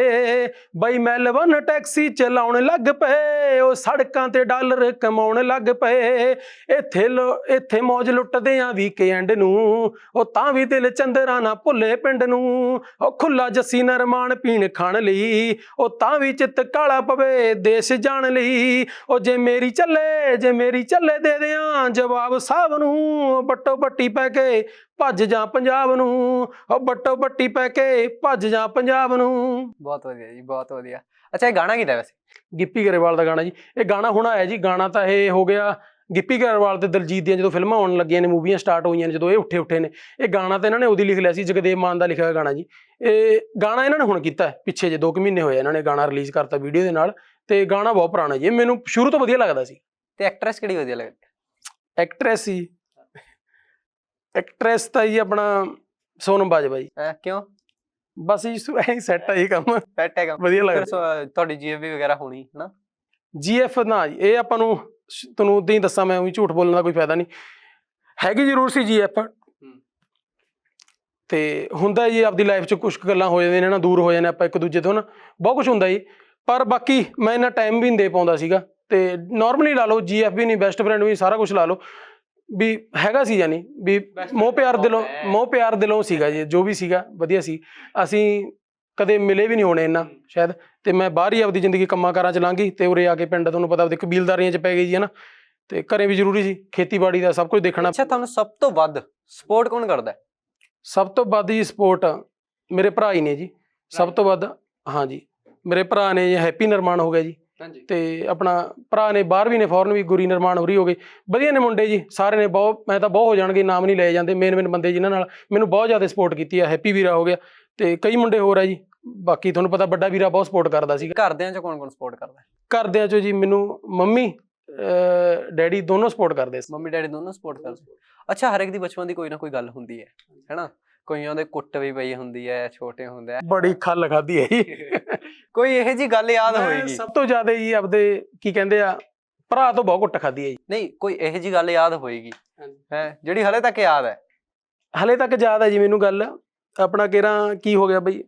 Speaker 1: ਬਈ ਮੈਲਬਨ ਟੈਕਸੀ ਚਲਾਉਣ ਲੱਗ ਪਏ। ਉਹ ਸੜਕਾਂ ਤੇ ਡਾਲਰ ਕਮਾਉਣ ਲੱਗ ਪਏ। ਇੱਥੇ ਲੋ- ਇੱਥੇ ਮੌਜ ਲੁੱਟਦੇ ਆ ਵੀਕਐਂਡ ਨੂੰ। ਉਹ ਤਾਂ ਵੀ ਦਿਲ ਚੰਦਰਾ ਨਾ ਭੁੱਲੇ ਪਿੰਡ ਨੂੰ। ਉਹ ਖੁੱਲਾ ਜੱਸੀ ਨਰਮਾਨ ਪੀਣ ਖਾਣ ਲਈ। ਉਹ ਤਾਂ ਵੀ ਚਿੱਤ ਕਾਲਾ ਪਵੇ, ਦੇਸ਼ ਜਾਣ ਲਈ। ਉਹ ਜੇ ਮੇਰੀ ਚੱਲੇ, ਜੇ ਮੇਰੀ ਚੱਲੇ ਦੇ ਦਿਆਂ। ਜਵਾਬ ਸਾਹਿਬ ਨੂੰ ਬੱਟੋ ਬੱਟੀ ਪੈ ਕੇ ਭੱਜ ਜਾ ਪੰਜਾਬ ਨੂੰ। ਉਹ ਬੱਟੋ ਬੱਟੀ ਪੈ ਕੇ ਭੱਜ ਜਾ ਪੰਜਾਬ ਨੂੰ।
Speaker 4: ਬਹੁਤ ਵਧੀਆ ਜੀ ਬਹੁਤ ਵਧੀਆ। ਅੱਛਾ ਇਹ ਗਾਣਾ ਕਿਹਦਾ ਵੈਸੇ?
Speaker 1: ਗਿੱਪੀ ਗਰੇਵਾਲ ਦਾ ਗਾਣਾ ਜੀ। ਇਹ ਗਾਣਾ ਹੁਣ ਆਇਆ ਜੀ ਗਾਣਾ ਤਾਂ ਇਹ ਹੋ ਗਿਆ ਗਿੱਪੀ ਗਰੇਵਾਲ ਤੇ ਦਲਜੀਤ ਦੀਆਂ ਜਦੋਂ ਫਿਲਮਾਂ ਆਉਣ ਲੱਗੀਆਂ ਨੇ ਮੂਵੀਆਂ ਸਟਾਰਟ ਹੋਈਆਂ ਨੇ ਜਦੋਂ ਇਹ ਉੱਠੇ ਉੱਠੇ ਨੇ। ਇਹ ਗਾਣਾ ਤਾਂ ਇਹਨਾਂ ਨੇ ਉਹਦੀ ਲਿਖ ਲਿਆ ਸੀ ਜਗਦੇਵ ਮਾਨ ਦਾ ਲਿਖਿਆ ਹੋਇਆ ਗਾਣਾ ਜੀ। ਇਹ ਗਾਣਾ ਇਹਨਾਂ ਨੇ ਹੁਣ ਕੀਤਾ ਹੈ, ਪਿੱਛੇ ਜੇ 2 ਮਹੀਨੇ ਹੋਏ ਇਹਨਾਂ ਨੇ ਗਾਣਾ ਰਿਲੀਜ਼ ਕਰਤਾ ਵੀਡੀਓ ਦੇ ਨਾਲ। ਤੇ ਗਾਣਾ ਬਹੁਤ ਪੁਰਾਣਾ ਜੀ ਇਹ ਮੈਨੂੰ ਸ਼ੁਰੂ ਤੋਂ ਵਧੀਆ ਲੱਗਦਾ ਸੀ।
Speaker 4: ਤੇ ਐਕਟਰੈਸ ਕਿਹੜੀ ਵਧੀਆ ਲੱਗਦੀ?
Speaker 1: ਐਕਟਰੈਸ ਸੀ ਐਕਟਰੈਸ ਤਾਂ ਜੀ ਆਪਣਾ ਸੋਨਮ ਬਾਜਵਾ ਜੀ
Speaker 4: ਹੈ ਕਿਉਂ?
Speaker 1: ਬਸ ਜੀ ਸੁ- ਐਂ ਸੈੱਟ ਆ ਇਹ ਕੰਮ।
Speaker 4: ਪੈਟ ਹੈਗਾ
Speaker 1: ਵਧੀਆ ਲੱਗਦਾ।
Speaker 4: ਤੁਹਾਡੀ ਜੀਐਫਬੀ ਵਗੈਰਾ ਹੋਣੀ ਹਨਾ?
Speaker 1: ਜੀਐਫ ਨਾ ਜੀ, ਇਹ ਆਪਾਂ ਨੂੰ ਸ਼- ਤੁਹਾਨੂੰ ਉਦਾਂ ਹੀ ਦੱਸਾਂ ਮੈਂ ਵੀ ਝੂਠ ਬੋਲਣ ਦਾ ਕੋਈ ਫਾਇਦਾ ਨਹੀਂ। ਹੈਗੀ ਜ਼ਰੂਰ ਸੀ ਜੀਐਫ ਤੇ ਹੁੰਦਾ ਜੀ ਆਪਦੀ ਲਾਈਫ 'ਚ ਕੁਝ ਗੱਲਾਂ ਹੋ ਜਾਂਦੀਆਂ ਨੇ ਨਾ ਦੂਰ ਹੋ ਜਾਂਦੇ ਆਪਾਂ ਇੱਕ ਦੂਜੇ ਤੋਂ ਨਾ। ਬਹੁਤ ਕੁਝ ਹੁੰਦਾ ਜੀ। ਪਰ ਬਾਕੀ ਮੈਂ ਇੰਨਾ ਟਾਈਮ ਵੀ ਨਹੀਂ ਦੇ ਪਾਉਂਦਾ ਸੀਗਾ। ਤੇ ਨਾਰਮਲੀ ਲਾ ਲਓ ਜੀਐਫ ਵੀ ਨਹੀਂ ਬੈਸਟ ਫਰੈਂਡ ਵੀ ਸਾਰਾ ਕੁਝ ਲਾ ਲਓ। ਵੀ ਹੈਗਾ ਸੀ ਯਾਨੀ ਵੀ ਮੋਹ ਪਿਆਰ ਦਿਲੋਂ ਮੋਹ ਪਿਆਰ ਦਿਲੋਂ ਸੀਗਾ ਜੀ ਜੋ ਵੀ ਸੀਗਾ ਵਧੀਆ ਸੀ। ਅਸੀਂ ਕਦੇ ਮਿਲੇ ਵੀ ਨਹੀਂ ਹੋਣੇ ਇੰਨਾ ਸ਼ਾਇਦ। ਤੇ ਮੈਂ ਬਾਹਰ ਹੀ ਆਪਦੀ ਜ਼ਿੰਦਗੀ ਕੰਮਾਂ ਕਾਰਾਂ ਚ ਲੰਘੀ ਤੇ ਉਰੇ ਆ ਕੇ ਪਿੰਡ ਤੁਹਾਨੂੰ ਪਤਾ ਉਹਦੇ ਕਬੀਲਦਾਰੀਆਂ ਚ ਪੈ ਗਈ ਜੀ ਹਨਾ। ਤੇ ਘਰੇ ਵੀ ਜ਼ਰੂਰੀ ਸੀ ਖੇਤੀਬਾੜੀ ਦਾ ਸਭ ਕੁਝ ਦੇਖਣਾ।
Speaker 4: ਅੱਛਾ ਤੁਹਾਨੂੰ ਸਭ ਤੋਂ ਵੱਧ ਸਪੋਰਟ ਕੌਣ ਕਰਦਾ?
Speaker 1: ਸਭ ਤੋਂ ਵੱਧ ਜੀ ਸਪੋਰਟ ਮੇਰੇ ਭਰਾ ਹੀ ਨੇ ਜੀ। ਸਭ ਤੋਂ ਵੱਧ ਹਾਂ ਜੀ ਮੇਰੇ ਭਰਾ ਨੇ ਜੀ ਹੈਪੀ ਨਿਰਮਾਣ ਹੋ ਗਿਆ ਜੀ।
Speaker 4: ਹਾਂਜੀ।
Speaker 1: ਤੇ ਆਪਣਾ ਭਰਾ ਨੇ ਬਾਹਰ ਵੀ ਨੇ ਫੋਰਨ ਵੀ ਗੁਰੀ ਨਿਰਮਾਣ ਹੋਰੀ ਹੋ ਗਏ। ਵਧੀਆ ਨੇ ਮੁੰਡੇ ਜੀ ਸਾਰੇ ਨੇ ਬਹੁਤ ਮੈਂ ਤਾਂ ਬਹੁਤ ਹੋ ਜਾਣਗੇ ਨਾਮ ਨਹੀਂ ਲਏ ਜਾਂਦੇ ਮੇਨ ਮੇਨ ਬੰਦੇ ਜਿਨ੍ਹਾਂ ਨਾਲ। ਮੈਨੂੰ ਬਹੁਤ ਜ਼ਿਆਦਾ ਸਪੋਰਟ ਕੀਤੀ ਆ ਹੈਪੀ ਵੀਰਾ ਹੋ ਗਿਆ। ਤੇ ਕਈ ਮੁੰਡੇ ਹੋਰ ਆ ਜੀ ਬਾਕੀ ਤੁਹਾਨੂੰ ਪਤਾ ਵੱਡਾ ਵੀਰਾ ਬਹੁਤ ਸਪੋਰਟ ਕਰਦਾ ਸੀ
Speaker 4: ਘਰਦਿਆਂ ਚ ਕੌਣ ਕੌਣ ਸਪੋਰਟ ਕਰਦਾ?
Speaker 1: ਘਰਦਿਆਂ ਚੋਂ ਜੀ ਮੈਨੂੰ ਮੰਮੀ ਡੈਡੀ ਦੋਨੋਂ ਸਪੋਰਟ ਕਰਦੇ ਸੀ।
Speaker 4: ਮੰਮੀ ਡੈਡੀ ਦੋਨੋਂ ਸਪੋਰਟ ਕਰਦੇ ਅੱਛਾ ਹਰ ਇੱਕ ਦੀ ਬਚਪਨ ਦੀ ਕੋਈ ਨਾ ਕੋਈ ਗੱਲ ਹੁੰਦੀ ਹੈ ਹੈਨਾ ਕਈਆਂ ਦੇ ਕੁੱਟ ਵੀ ਪਈ ਹੁੰਦੀ ਹੈ ਛੋਟੇ ਹੁੰਦੇ ਆ
Speaker 1: ਬੜੀ ਖੱਲ ਖਾਦੀ ਜੀ। [laughs]
Speaker 4: ਕੋਈ ਇਹੋ ਜੀ ਗੱਲ ਯਾਦ ਹੋਏਗੀ?
Speaker 1: ਸਭ ਤੋਂ ਜ਼ਿਆਦਾ ਜੀ ਆਪਦੇ ਕੀ ਕਹਿੰਦੇ ਆ ਭਰਾ ਤੋਂ ਬਹੁਤ ਕੁੱਟ ਖਾਦੀ ਜੀ।
Speaker 4: ਨਹੀਂ ਕੋਈ ਇਹੋ ਜੀ ਗੱਲ ਯਾਦ ਹੋਏਗੀ? ਹੈ ਜਿਹੜੀ ਹਲੇ ਤੱਕ ਯਾਦ ਹੈ
Speaker 1: ਹਲੇ ਤੱਕ ਯਾਦ ਹੈ ਜੀ ਮੈਨੂੰ ਗੱਲ। ਆਪਣਾ ਕਿਹੜਾ ਕੀ ਹੋ ਗਿਆ ਬਈ?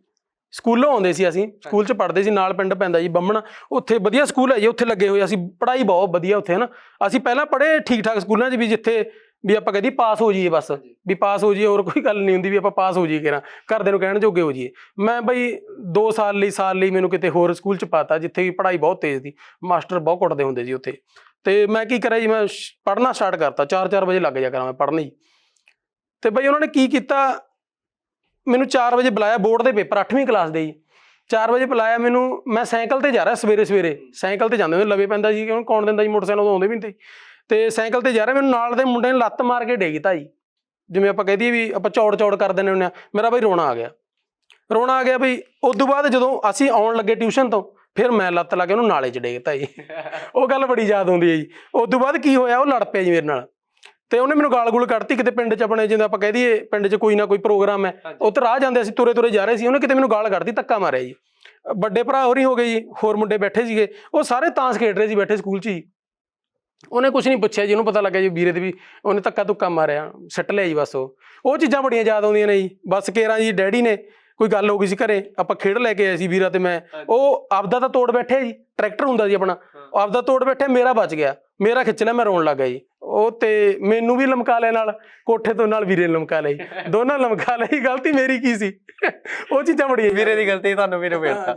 Speaker 1: ਸਕੂਲੋਂ ਆਉਂਦੇ ਸੀ ਅਸੀਂ ਸਕੂਲ 'ਚ ਪੜ੍ਹਦੇ ਸੀ ਨਾਲ ਪਿੰਡ ਪੈਂਦਾ ਜੀ ਬੰਮਣ। ਉੱਥੇ ਵਧੀਆ ਸਕੂਲ ਹੈ ਜੀ ਉੱਥੇ ਲੱਗੇ ਹੋਏ ਅਸੀਂ ਪੜ੍ਹਾਈ ਬਹੁਤ ਵਧੀਆ ਉੱਥੇ ਹਨਾ। ਅਸੀਂ ਪਹਿਲਾਂ ਪੜ੍ਹੇ ਠੀਕ ਠਾਕ ਸਕੂਲਾਂ 'ਚ ਵੀ ਜਿੱਥੇ ਵੀ ਆਪਾਂ ਕਹਦੀ ਪਾਸ ਹੋ ਜਾਈਏ ਬਸ ਵੀ ਪਾਸ ਹੋ ਜਾਈਏ ਹੋਰ ਕੋਈ ਗੱਲ ਨਹੀਂ ਹੁੰਦੀ ਵੀ ਆਪਾਂ ਪਾਸ ਹੋ ਜਾਈਏ ਕਿਰਾਂ ਘਰਦਿਆਂ ਨੂੰ ਕਹਿਣ ਜੋਗੇ ਹੋ ਜਾਈਏ। ਮੈਂ ਬਈ 2 ਸਾਲ ਲਈ ਸਾਲ ਲਈ ਮੈਨੂੰ ਕਿਤੇ ਹੋਰ ਸਕੂਲ 'ਚ ਪਾਤਾ ਜਿੱਥੇ ਵੀ ਪੜ੍ਹਾਈ ਬਹੁਤ ਤੇਜ਼ ਸੀ ਮਾਸਟਰ ਬਹੁਤ ਕੁੱਟਦੇ ਹੁੰਦੇ ਸੀ ਉੱਥੇ। ਤੇ ਮੈਂ ਕੀ ਕਰਿਆ ਜੀ ਮੈਂ ਪੜ੍ਹਨਾ ਸਟਾਰਟ ਕਰਤਾ 4-4 ਵਜੇ ਲੱਗ ਜਾ ਕਰਾਂ ਮੈਂ ਪੜ੍ਹਨ ਜੀ ਤੇ ਬਈ ਉਹਨਾਂ ਨੇ ਕੀ ਕੀਤਾ ਮੈਨੂੰ 4 ਵਜੇ ਬੁਲਾਇਆ ਬੋਰਡ ਦੇ ਪੇਪਰ 8ਵੀਂ ਕਲਾਸ ਦੇ ਜੀ। 4 ਵਜੇ ਬੁਲਾਇਆ ਮੈਨੂੰ ਮੈਂ ਸਾਈਕਲ ਤੇ ਜਾ ਰਿਹਾ ਸਵੇਰੇ ਸਵੇਰੇ ਸਾਈਕਲ ਤੇ ਜਾਂਦੇ ਹੁੰਦੇ ਲਵੇ ਪੈਂਦਾ ਜੀ ਕਿਉਂ ਕੌਣ ਦਿੰਦਾ ਜੀ ਮੋਟਰਸਾਈਕਲ ਉਦੋਂ ਆਉਂਦੇ ਵੀ ਨਹੀਂ ਤੇ ਤੇ ਸਾਈਕਲ ਤੇ ਜਾ ਰਿਹਾ ਮੈਨੂੰ ਨਾਲ ਦੇ ਮੁੰਡੇ ਨੇ ਲੱਤ ਮਾਰ ਕੇ ਡੇਗਤਾ ਜੀ। ਜਿਵੇਂ ਆਪਾਂ ਕਹਦੀਏ ਵੀ ਆਪਾਂ ਚੌੜ ਚੌੜ ਕਰ ਦਿੰਦੇ ਹੁੰਦੇ ਆ ਮੇਰਾ ਬਈ ਰੋਣਾ ਆ ਗਿਆ। ਰੋਣਾ ਆ ਗਿਆ ਬਈ ਉਸ ਤੋਂ ਬਾਅਦ ਜਦੋਂ ਅਸੀਂ ਆਉਣ ਲੱਗੇ ਟਿਊਸ਼ਨ ਤੋਂ ਫਿਰ ਮੈਂ ਲੱਤ ਲਾ ਕੇ ਉਹਨੂੰ ਨਾਲੇ 'ਚ ਡੇਗਤਾ ਜੀ। [laughs] ਉਹ ਗੱਲ ਬੜੀ ਯਾਦ ਆਉਂਦੀ ਹੈ ਜੀ। ਉਸ ਤੋਂ ਬਾਅਦ ਕੀ ਹੋਇਆ ਉਹ ਲੜ ਪਿਆ ਜੀ ਮੇਰੇ ਨਾਲ। ਤੇ ਉਹਨੇ ਮੈਨੂੰ ਗਾਲ ਗੂਲ ਕੱਢਤੀ ਕਿਤੇ ਪਿੰਡ 'ਚ ਆਪਣੇ ਜਿਵੇਂ ਆਪਾਂ ਕਹਿ ਦਈਏ ਪਿੰਡ 'ਚ ਕੋਈ ਨਾ ਕੋਈ ਪ੍ਰੋਗਰਾਮ ਹੈ। ਉੱਥੇ ਰਾਹ ਜਾਂਦੇ ਅਸੀਂ ਤੁਰੇ ਤੁਰੇ ਜਾ ਰਹੇ ਸੀ ਉਹਨੇ ਕਿਤੇ ਮੈਨੂੰ ਗਾਲ ਕੱਢਤੀ ਧੱਕਾ ਮਾਰਿਆ ਜੀ। ਵੱਡੇ ਭਰਾ ਹੋਰੀ ਹੋ ਗਏ ਜੀ ਹੋਰ ਮੁੰਡੇ ਬੈਠੇ ਸੀਗੇ। ਉਹ ਸਾਰੇ ਤਾਂਸ ਖੇਡ ਰਹੇ ਸੀ ਬੈਠੇ ਸਕੂਲ 'ਚ ਹੀ ਉਹਨੇ ਕੁਝ ਨਹੀਂ ਪੁੱਛਿਆ ਜੀ ਉਹਨੂੰ ਪਤਾ ਲੱਗਿਆ ਜੀ ਵੀਰੇ ਦੇ ਵੀ ਉਹਨੇ ਧੱਕਾ ਧੁੱਕਾ ਮਾਰਿਆ ਸੱਟ ਲਿਆ ਜੀ ਬਸ ਉਹ। ਉਹ ਚੀਜ਼ਾਂ ਬੜੀਆਂ ਯਾਦ ਆਉਂਦੀਆਂ ਨੇ ਜੀ। ਬਸ ਕੇਰਾਂ ਜੀ ਡੈਡੀ ਨੇ ਕੋਈ ਗੱਲ ਹੋ ਗਈ ਸੀ ਘਰੇ ਆਪਾਂ ਖੇਡ ਲੈ ਕੇ ਆਏ ਸੀ ਵੀਰਾ ਤੇ ਮੈਂ। ਉਹ ਆਪਦਾ ਤਾਂ ਤੋੜ ਬੈਠੇ ਜੀ ਟਰੈਕਟਰ ਹੁੰਦਾ ਜੀ ਆਪਣਾ। ਆਪਦਾ ਤੋੜ ਬੈਠੇ ਮੇਰਾ ਬਚ ਗਿਆ। ਮੇਰਾ ਖਿੱਚ ਲਿਆ ਮੈਂ ਰੋਣ ਲੱਗ ਜੀ। ਉਹ ਤੇ ਮੈਨੂੰ ਵੀ ਲਮਕਾ ਲਿਆ ਨਾਲ ਕੋਠੇ ਤੋਂ ਨਾਲ ਵੀਰੇ ਲਮਕਾ ਲਈ [laughs] ਦੋਨਾਂ ਲਮਕਾ ਲਈ ਗਲਤੀ ਮੇਰੀ ਕੀ ਸੀ? ਉਹ ਚੀਜ਼ਾਂ ਬੜੀਆਂ
Speaker 4: ਵੀਰੇ ਦੀ ਗਲਤੀ ਤੁਹਾਨੂੰ ਵੀਰੇ ਮਿਲਤਾ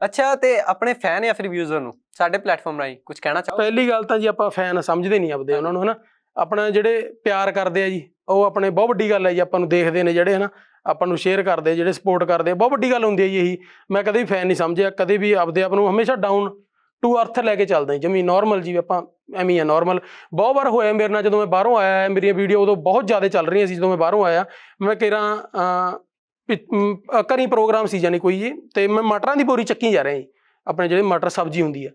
Speaker 4: ਅੱਛਾ, ਤੇ ਆਪਣੇ ਫੈਨ ਜਾਂ ਫਿਰ ਵਿਊਜ਼ਰ ਨੂੰ, ਸਾਡੇ ਪਲੇਟਫਾਰਮ ਰਾਹੀਂ ਕੁਝ ਕਹਿਣਾ ਚਾਹੋ
Speaker 1: ਪਹਿਲੀ ਗੱਲ ਤਾਂ ਜੀ ਆਪਾਂ ਫੈਨ ਸਮਝਦੇ ਨਹੀਂ ਆਪਦੇ ਉਹਨਾਂ ਨੂੰ, ਹਨਾ? ਆਪਣਾ ਜਿਹੜੇ ਪਿਆਰ ਕਰਦੇ ਆ ਜੀ, ਉਹ ਆਪਣੇ ਬਹੁਤ ਵੱਡੀ ਗੱਲ ਹੈ ਜੀ, ਆਪਾਂ ਨੂੰ ਦੇਖਦੇ ਨੇ ਜਿਹੜੇ, ਹਨਾ? ਆਪਾਂ ਨੂੰ ਸ਼ੇਅਰ ਕਰਦੇ ਜਿਹੜੇ ਸਪੋਰਟ ਕਰਦੇ ਬਹੁਤ ਵੱਡੀ ਗੱਲ ਹੁੰਦੀ ਹੈ ਜੀ ਇਹੀ। ਮੈਂ ਕਦੇ ਵੀ ਫੈਨ ਨਹੀਂ ਸਮਝਿਆ, ਕਦੇ ਵੀ ਆਪਦੇ ਆਪ ਨੂੰ ਹਮੇਸ਼ਾ ਡਾਊਨ ਟੂ ਅਰਥ ਲੈ ਕੇ ਚੱਲਦਾ ਜੀ, ਜਮੀ ਨਾਰਮਲ ਜੀ, ਆਪਾਂ ਐਵੇਂ ਹੀ ਆ ਨਾਰਮਲ ਬਹੁਤ ਵਾਰ ਹੋਇਆ ਮੇਰੇ ਨਾਲ ਜਦੋਂ ਮੈਂ ਬਾਹਰੋਂ ਆਇਆ, ਮੇਰੀਆਂ ਵੀਡੀਓ ਉਦੋਂ ਬਹੁਤ ਜ਼ਿਆਦਾ ਚੱਲ ਰਹੀਆਂ ਸੀ ਜਦੋਂ ਮੈਂ ਬਾਹਰੋਂ ਆਇਆ। ਮੈਂ ਕਿਹਾ ਘਰੀ ਪ੍ਰੋਗਰਾਮ ਸੀ ਜਾਨੀ ਕੋਈ ਜੀ ਤੇ ਮੈਂ, ਮਟਰਾਂ ਦੀ ਬੋਰੀ ਚੱਕੀ ਜਾ ਰਿਹਾ ਜੀ। ਆਪਣੇ ਜਿਹੜੇ ਮਟਰ ਸਬਜ਼ੀ ਹੁੰਦੀ ਆ।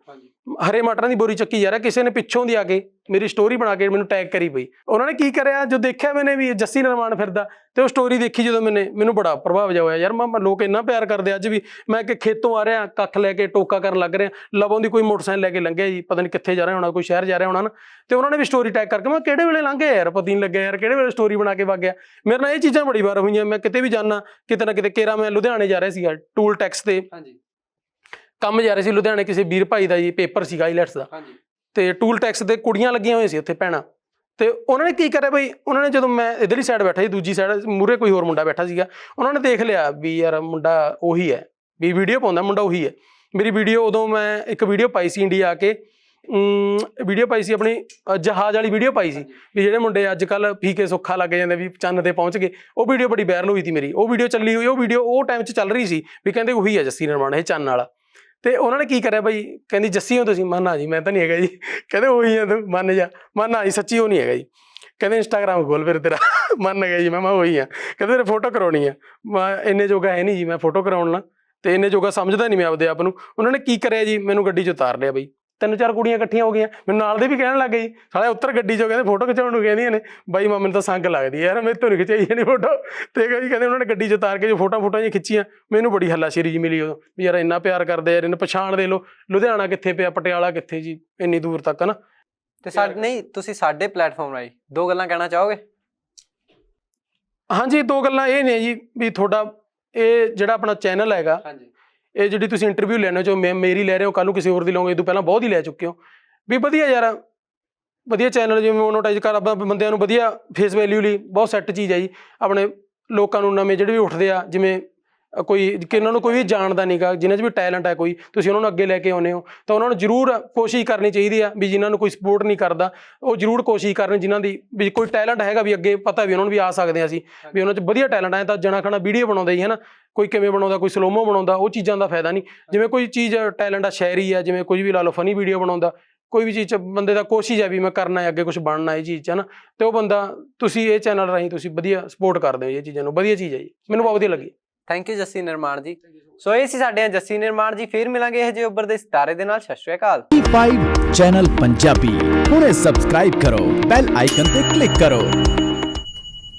Speaker 1: ਹਰੇ ਮਟਰਾਂ ਦੀ ਬੋਰੀ ਚੱਕੀ ਜਾ ਰਿਹਾ, ਕਿਸੇ ਨੇ ਪਿੱਛੋਂ ਦੀ ਆ ਕੇ ਮੇਰੀ ਸਟੋਰੀ ਬਣਾ ਕੇ ਮੈਨੂੰ ਟੈਗ ਕਰੀ ਪਈ। ਉਹਨਾਂ ਨੇ ਕੀ ਕਰਿਆ? ਜੋ ਦੇਖਿਆ ਮੈਨੇ ਵੀ ਜੱਸੀ ਨਿਰਮਾਣ ਫਿਰਦਾ, ਤੇ ਉਹ ਸਟੋਰੀ ਦੇਖੀ ਜਦੋਂ ਮੈਨੇ, ਮੈਨੂੰ ਬੜਾ ਪ੍ਰਭਾਵ ਜਿਹਾ ਹੋਇਆ, ਯਾਰ ਮੈਂ ਲੋਕ ਇੰਨਾ ਪਿਆਰ ਕਰਦੇ ਅੱਜ ਵੀ ਮੈਂ ਕਿ ਖੇਤੋਂ ਆ ਰਿਹਾ, ਕੱਖ ਲੈ ਕੇ ਟੋਕਾ ਕਰਨ ਲੱਗ ਰਿਹਾ, ਲਵੋਂ ਦੀ ਕੋਈ ਮੋਟਰਸਾਈਕਲ ਲੈ ਕੇ ਲੰਘਿਆ ਜੀ, ਪਤਾ ਨਹੀਂ ਕਿੱਥੇ ਜਾ ਰਿਹਾ ਹੋਣਾ, ਕੋਈ ਸ਼ਹਿਰ ਜਾ ਰਿਹਾ ਹੋਣਾ ਨਾ। ਤੇ ਉਹਨਾਂ ਨੇ ਵੀ ਸਟੋਰੀ ਟੈਗ ਕਰਕੇ, ਮੈਂ ਕਿਹੜੇ ਵੇਲੇ ਲੰਘਿਆ ਯਾਰ, ਪਤਾ ਨਹੀਂ ਲੱਗਿਆ ਯਾਰ, ਕਿਹੜੇ ਵੇਲੇ ਸਟੋਰੀ ਬਣਾ ਕੇ ਵਗ ਗਿਆ? ਮੇਰੇ ਨਾਲ ਇਹ ਚੀਜ਼ਾਂ ਬੜੀ ਵਾਰ ਹੋਈਆਂ, ਮੈਂ ਕਿਤੇ ਵੀ ਜਾਣਾ ਕਿਤੇ ਨਾ ਕਿਤੇ ਕੇਰਾ ਮੈਂ ਲੁਧਿਆਣੇ ਜਾ ਰਿਹਾ ਸੀਗਾ, ਟੂਲ ਟੈਕਸ ਤੇ।
Speaker 4: ਹਾਂਜੀ।
Speaker 1: ਕੰਮ ਜਾ ਰਿਹਾ ਸੀ ਲੁਧਿਆਣੇ ਕਿਸੇ ਵੀਰ ਭਾਈ ਦਾ ਜੀ ਪੇਪਰ ਸੀਗਾ ਆਈਲੈਟਸ ਦਾ।
Speaker 4: ਹਾਂਜੀ।
Speaker 1: ਤੇ ਟੂਲ ਟੈਕਸ ਤੇ ਕੁੜੀਆਂ ਲੱਗੀਆਂ ਹੋਈਆਂ ਸੀ ਉੱਥੇ ਭੈਣਾਂ। ਤੇ ਉਹਨਾਂ ਨੇ ਕੀ ਕਰਿਆ ਬਈ ਉਹਨਾਂ ਨੇ ਜਦੋਂ ਮੈਂ ਇਧਰਲੀ ਸਾਈਡ ਬੈਠਾ ਸੀ ਦੂਜੀ ਸਾਈਡ ਮੂਰੇ ਕੋਈ ਹੋਰ ਮੁੰਡਾ ਬੈਠਾ ਸੀਗਾ ਉਹਨਾਂ ਨੇ ਦੇਖ ਲਿਆ ਵੀ ਯਾਰ ਮੁੰਡਾ ਉਹੀ ਹੈ ਵੀ ਵੀਡੀਓ ਪਾਉਂਦਾ ਮੁੰਡਾ ਉਹੀ ਹੈ। ਮੇਰੀ ਵੀਡੀਓ ਉਦੋਂ ਮੈਂ ਇੱਕ ਵੀਡੀਓ ਪਾਈ ਸੀ ਇੰਡੀਆ ਆ ਕੇ ਵੀਡੀਓ ਪਾਈ ਸੀ ਆਪਣੀ ਜਹਾਜ਼ ਵਾਲੀ ਵੀਡੀਓ ਪਾਈ ਸੀ ਵੀ ਜਿਹੜੇ ਮੁੰਡੇ ਅੱਜ ਕੱਲ ਫੀਕੇ ਸੁੱਖਾ ਲੱਗ ਜਾਂਦੇ ਵੀ ਚੰਨ ਤੇ ਪਹੁੰਚ ਗਏ ਉਹ ਵੀਡੀਓ ਬੜੀ ਵਾਇਰਲ ਹੋਈ ਸੀ ਮੇਰੀ। ਉਹ ਵੀਡੀਓ ਚੱਲੀ ਹੋਈ ਉਹ ਵੀਡੀਓ ਉਹ ਟਾਈਮ 'ਚ ਚੱਲ ਰਹੀ ਸੀ ਵੀ ਕਹਿੰਦੇ ਉਹੀ ਹੈ ਜੱਸੀ ਨਿਰਮਾਣ ਇਹ ਚੰਨ ਵਾਲਾ। ਤੇ ਉਹਨਾਂ ਨੇ ਕੀ ਕਰਿਆ ਬਾਈ? ਕਹਿੰਦੀ, ਜੱਸੀ ਹੋ ਤੁਸੀਂ? ਮੰਨ ਆ ਜੀ, ਮੈਂ ਤਾਂ ਨਹੀਂ ਹੈਗਾ ਜੀ। ਕਹਿੰਦੇ, ਉਹੀ ਆ ਤੂੰ, ਮੰਨ ਜਾ। ਮੰਨ ਆ ਜੀ, ਸੱਚੀ ਉਹ ਨਹੀਂ ਹੈਗਾ ਜੀ। ਕਹਿੰਦੇ, ਇੰਸਟਾਗ੍ਰਾਮ ਖੋਲ ਫਿਰ ਤੇਰਾ। ਮੰਨ ਗਿਆ ਜੀ ਮੈਂ ਮੈਂ ਉਹੀ ਆ। ਕਹਿੰਦੇ, ਤੇਰੇ ਫੋਟੋ ਕਰਾਉਣੀ ਆ। ਮੈਂ, ਇੰਨੇ ਜੋਗਾ ਹੈ ਨਹੀਂ ਜੀ, ਮੈਂ ਫੋਟੋ ਕਰਾਉਣ ਨਾਲ ਤੇ ਇੰਨੇ ਜੋਗਾ ਸਮਝਦਾ ਨਹੀਂ ਮੈਂ ਆਪਦੇ ਆਪ ਨੂੰ। ਉਹਨਾਂ ਨੇ ਕੀ ਕਰਿਆ ਜੀ? ਮੈਨੂੰ ਗੱਡੀ 'ਚ ਉਤਾਰ ਲਿਆ ਬਈ। ਤਿੰਨ ਚਾਰ ਕੁੜੀਆਂ ਇਕੱਠੀਆਂ ਹੋ ਗਈਆਂ। ਮੈਨੂੰ ਨਾਲ ਦੇ ਵੀ ਕਹਿਣ ਲੱਗ ਗਏ ਜੀ। ਸਾਲੇ ਉੱਤਰ ਗੱਡੀ 'ਚੋਂ ਕਹਿੰਦੇ ਫੋਟੋ ਖਿਚਾਉਣ ਨੂੰ ਕਹਿੰਦੀਆਂ ਨੇ। ਬਾਈ ਮਾਂ ਮੈਨੂੰ ਤਾਂ ਸੰਗ ਲੱਗਦੀ ਯਾਰ ਮੈਂ ਤੋਂ ਖਿਚਾਈ ਜਾਣੀ ਫੋਟੋ ਤੇ ਕਹੀ ਕਹਿੰਦੇ ਉਹਨਾਂ ਨੇ ਗੱਡੀ 'ਚ ਉਤਾਰ ਕੇ ਜੋ ਫੋਟੋ ਫੋਟੋ ਜਿਹੀਆਂ ਖਿੱਚੀਆਂ ਮੈਨੂੰ ਬੜੀ ਹੱਲਾਸ਼ੇਰੀ ਜੀ ਮਿਲੀ ਉਦੋਂ। ਵੀ ਯਾਰ ਇੰਨਾ ਪਿਆਰ ਕਰਦੇ ਯਾਰ ਇਹਨੂੰ ਪਛਾਣ ਦੇ ਲੋ ਲੁਧਿਆਣਾ ਕਿੱਥੇ ਪਿਆ ਪਟਿਆਲਾ ਕਿੱਥੇ ਜੀ ਇੰਨੀ ਦੂਰ ਤੱਕ ਨਾ
Speaker 4: ਤੇ ਸਾਡੇ ਨਹੀਂ ਤੁਸੀਂ ਸਾਡੇ ਪਲੇਟਫਾਰਮ ਰਾਹੀਂ ਦੋ ਗੱਲਾਂ ਕਹਿਣਾ ਚਾਹੋਗੇ?
Speaker 1: ਹਾਂਜੀ ਦੋ ਗੱਲਾਂ ਇਹ ਨੇ ਜੀ ਵੀ ਤੁਹਾਡਾ ਇਹ ਜਿਹੜਾ ਆਪਣਾ ਚੈਨਲ ਹੈਗਾ
Speaker 4: ਹਾਂਜੀ।
Speaker 1: ਇਹ ਜਿਹੜੀ ਤੁਸੀਂ ਇੰਟਰਵਿਊ ਲੈਣੇ ਚੋ ਮੈਂ, ਮੇਰੀ ਲੈ ਰਹੇ ਹੋ ਕੱਲ ਨੂੰ ਕਿਸੇ ਹੋਰ ਦੀ ਲਓਗੇ, ਇਹ ਤੋਂ ਪਹਿਲਾਂ ਬਹੁਤ ਹੀ ਲੈ ਚੁੱਕੇ ਹੋ। ਵੀ ਵਧੀਆ ਯਾਰ, ਵਧੀਆ ਚੈਨਲ ਜਿਵੇਂ ਮੋਨੋਟਾਈਜ਼ ਕਰ, ਆਪਾਂ ਬੰਦਿਆਂ ਨੂੰ ਵਧੀਆ ਫੇਸ ਵੈਲਿਊ ਲਈ ਬਹੁਤ ਸੈੱਟ ਚੀਜ਼ ਹੈ ਜੀ। ਆਪਣੇ ਲੋਕਾਂ ਨੂੰ ਨਵੇਂ ਜਿਹੜੇ ਵੀ ਉੱਠਦੇ ਆ, ਜਿਵੇਂ ਅ, ਕੋਈ ਕਿਨਾਂ ਨੂੰ ਕੋਈ ਵੀ ਜਾਣਦਾ ਨਹੀਂਗਾ ਜਿਨ੍ਹਾਂ 'ਚ ਵੀ ਟੈਲੈਂਟ ਹੈ ਕੋਈ ਤੁਸੀਂ ਉਹਨਾਂ ਨੂੰ ਅੱਗੇ ਲੈ ਕੇ ਆਉਨੇ ਹੋ ਤਾਂ ਉਹਨਾਂ ਨੂੰ ਜ਼ਰੂਰ ਕੋਸ਼ਿਸ਼ ਕਰਨੀ ਚਾਹੀਦੀ ਆ ਵੀ ਜਿਨ੍ਹਾਂ ਨੂੰ ਕੋਈ ਸਪੋਰਟ ਨਹੀਂ ਕਰਦਾ ਉਹ ਜ਼ਰੂਰ ਕੋਸ਼ਿਸ਼ ਕਰਨ ਜਿਨ੍ਹਾਂ ਦੀ ਵੀ ਕੋਈ ਟੈਲੈਂਟ ਹੈਗਾ ਵੀ ਅੱਗੇ ਪਤਾ ਵੀ ਉਹਨਾਂ ਨੂੰ ਵੀ ਆ ਸਕਦੇ ਆ ਅਸੀਂ ਵੀ ਉਹਨਾਂ 'ਚ ਵਧੀਆ ਟੈਲੈਂਟ ਹੈ ਤਾਂ ਜਣਾ ਖਣਾ ਵੀਡੀਓ ਬਣਾਉਂਦਾ ਹੀ ਹੈ ਨਾ ਕੋਈ ਕਿਵੇਂ ਬਣਾਉਂਦਾ ਕੋਈ ਸਲੋਮੋ ਬਣਾਉਂਦਾ ਉਹ ਚੀਜ਼ਾਂ ਦਾ ਫਾਇਦਾ ਨਹੀਂ। ਜਿਵੇਂ ਕੋਈ ਚੀਜ਼ ਟੈਲੈਂਟ ਆ ਸ਼ਾਇਰੀ ਆ ਜਿਵੇਂ ਕੁਝ ਵੀ ਲਾ ਲਓ ਫਨੀ ਵੀਡੀਓ ਬਣਾਉਂਦਾ ਕੋਈ ਵੀ ਚੀਜ਼ 'ਚ ਬੰਦੇ ਦਾ ਕੋਸ਼ਿਸ਼ ਹੈ ਵੀ ਮੈਂ ਕਰਨਾ ਹੈ ਅੱਗੇ ਕੁਝ ਬਣਨਾ ਹੈ ਇਹ ਚੀਜ਼ 'ਚ ਹੈ ਨਾ ਤੇ ਉਹ ਬੰਦਾ ਤੁਸੀਂ ਇਹ ਚੈਨਲ ਰਾਹੀਂ ਤੁਸੀਂ ਵਧੀਆ ਸਪੋਰਟ ਕਰਦੇ ਹੋ ਇਹ ਚੀਜ਼ਾਂ ਨੂੰ ਵਧੀਆ ਚੀਜ਼ ਹੈ ਜੀ ਮੈਨੂੰ ਬਹੁਤ ਵਧੀਆ ਲੱਗੀ।
Speaker 4: ਥੈਂਕ ਯੂ ਜੱਸੀ ਨਿਰਮਾਣ ਜੀ ਸੋ ਇਹ ਸੀ ਸਾਡੇ ਜੱਸੀ ਨਿਰਮਾਣ ਜੀ ਫਿਰ ਮਿਲਾਂਗੇ ਇਹ ਜਿਹੇ ਉੱਭਰ ਦੇ ਸਿਤਾਰੇ ਦੇ ਨਾਲ। ਸਤਿ ਸ਼੍ਰੀ ਅਕਾਲ।
Speaker 6: 5 ਚੈਨਲ ਪੰਜਾਬੀ ਹੁਣੇ ਸਬਸਕ੍ਰਾਈਬ ਕਰੋ ਬੈਲ ਆਈਕਨ ਤੇ ਕਲਿੱਕ ਕਰੋ।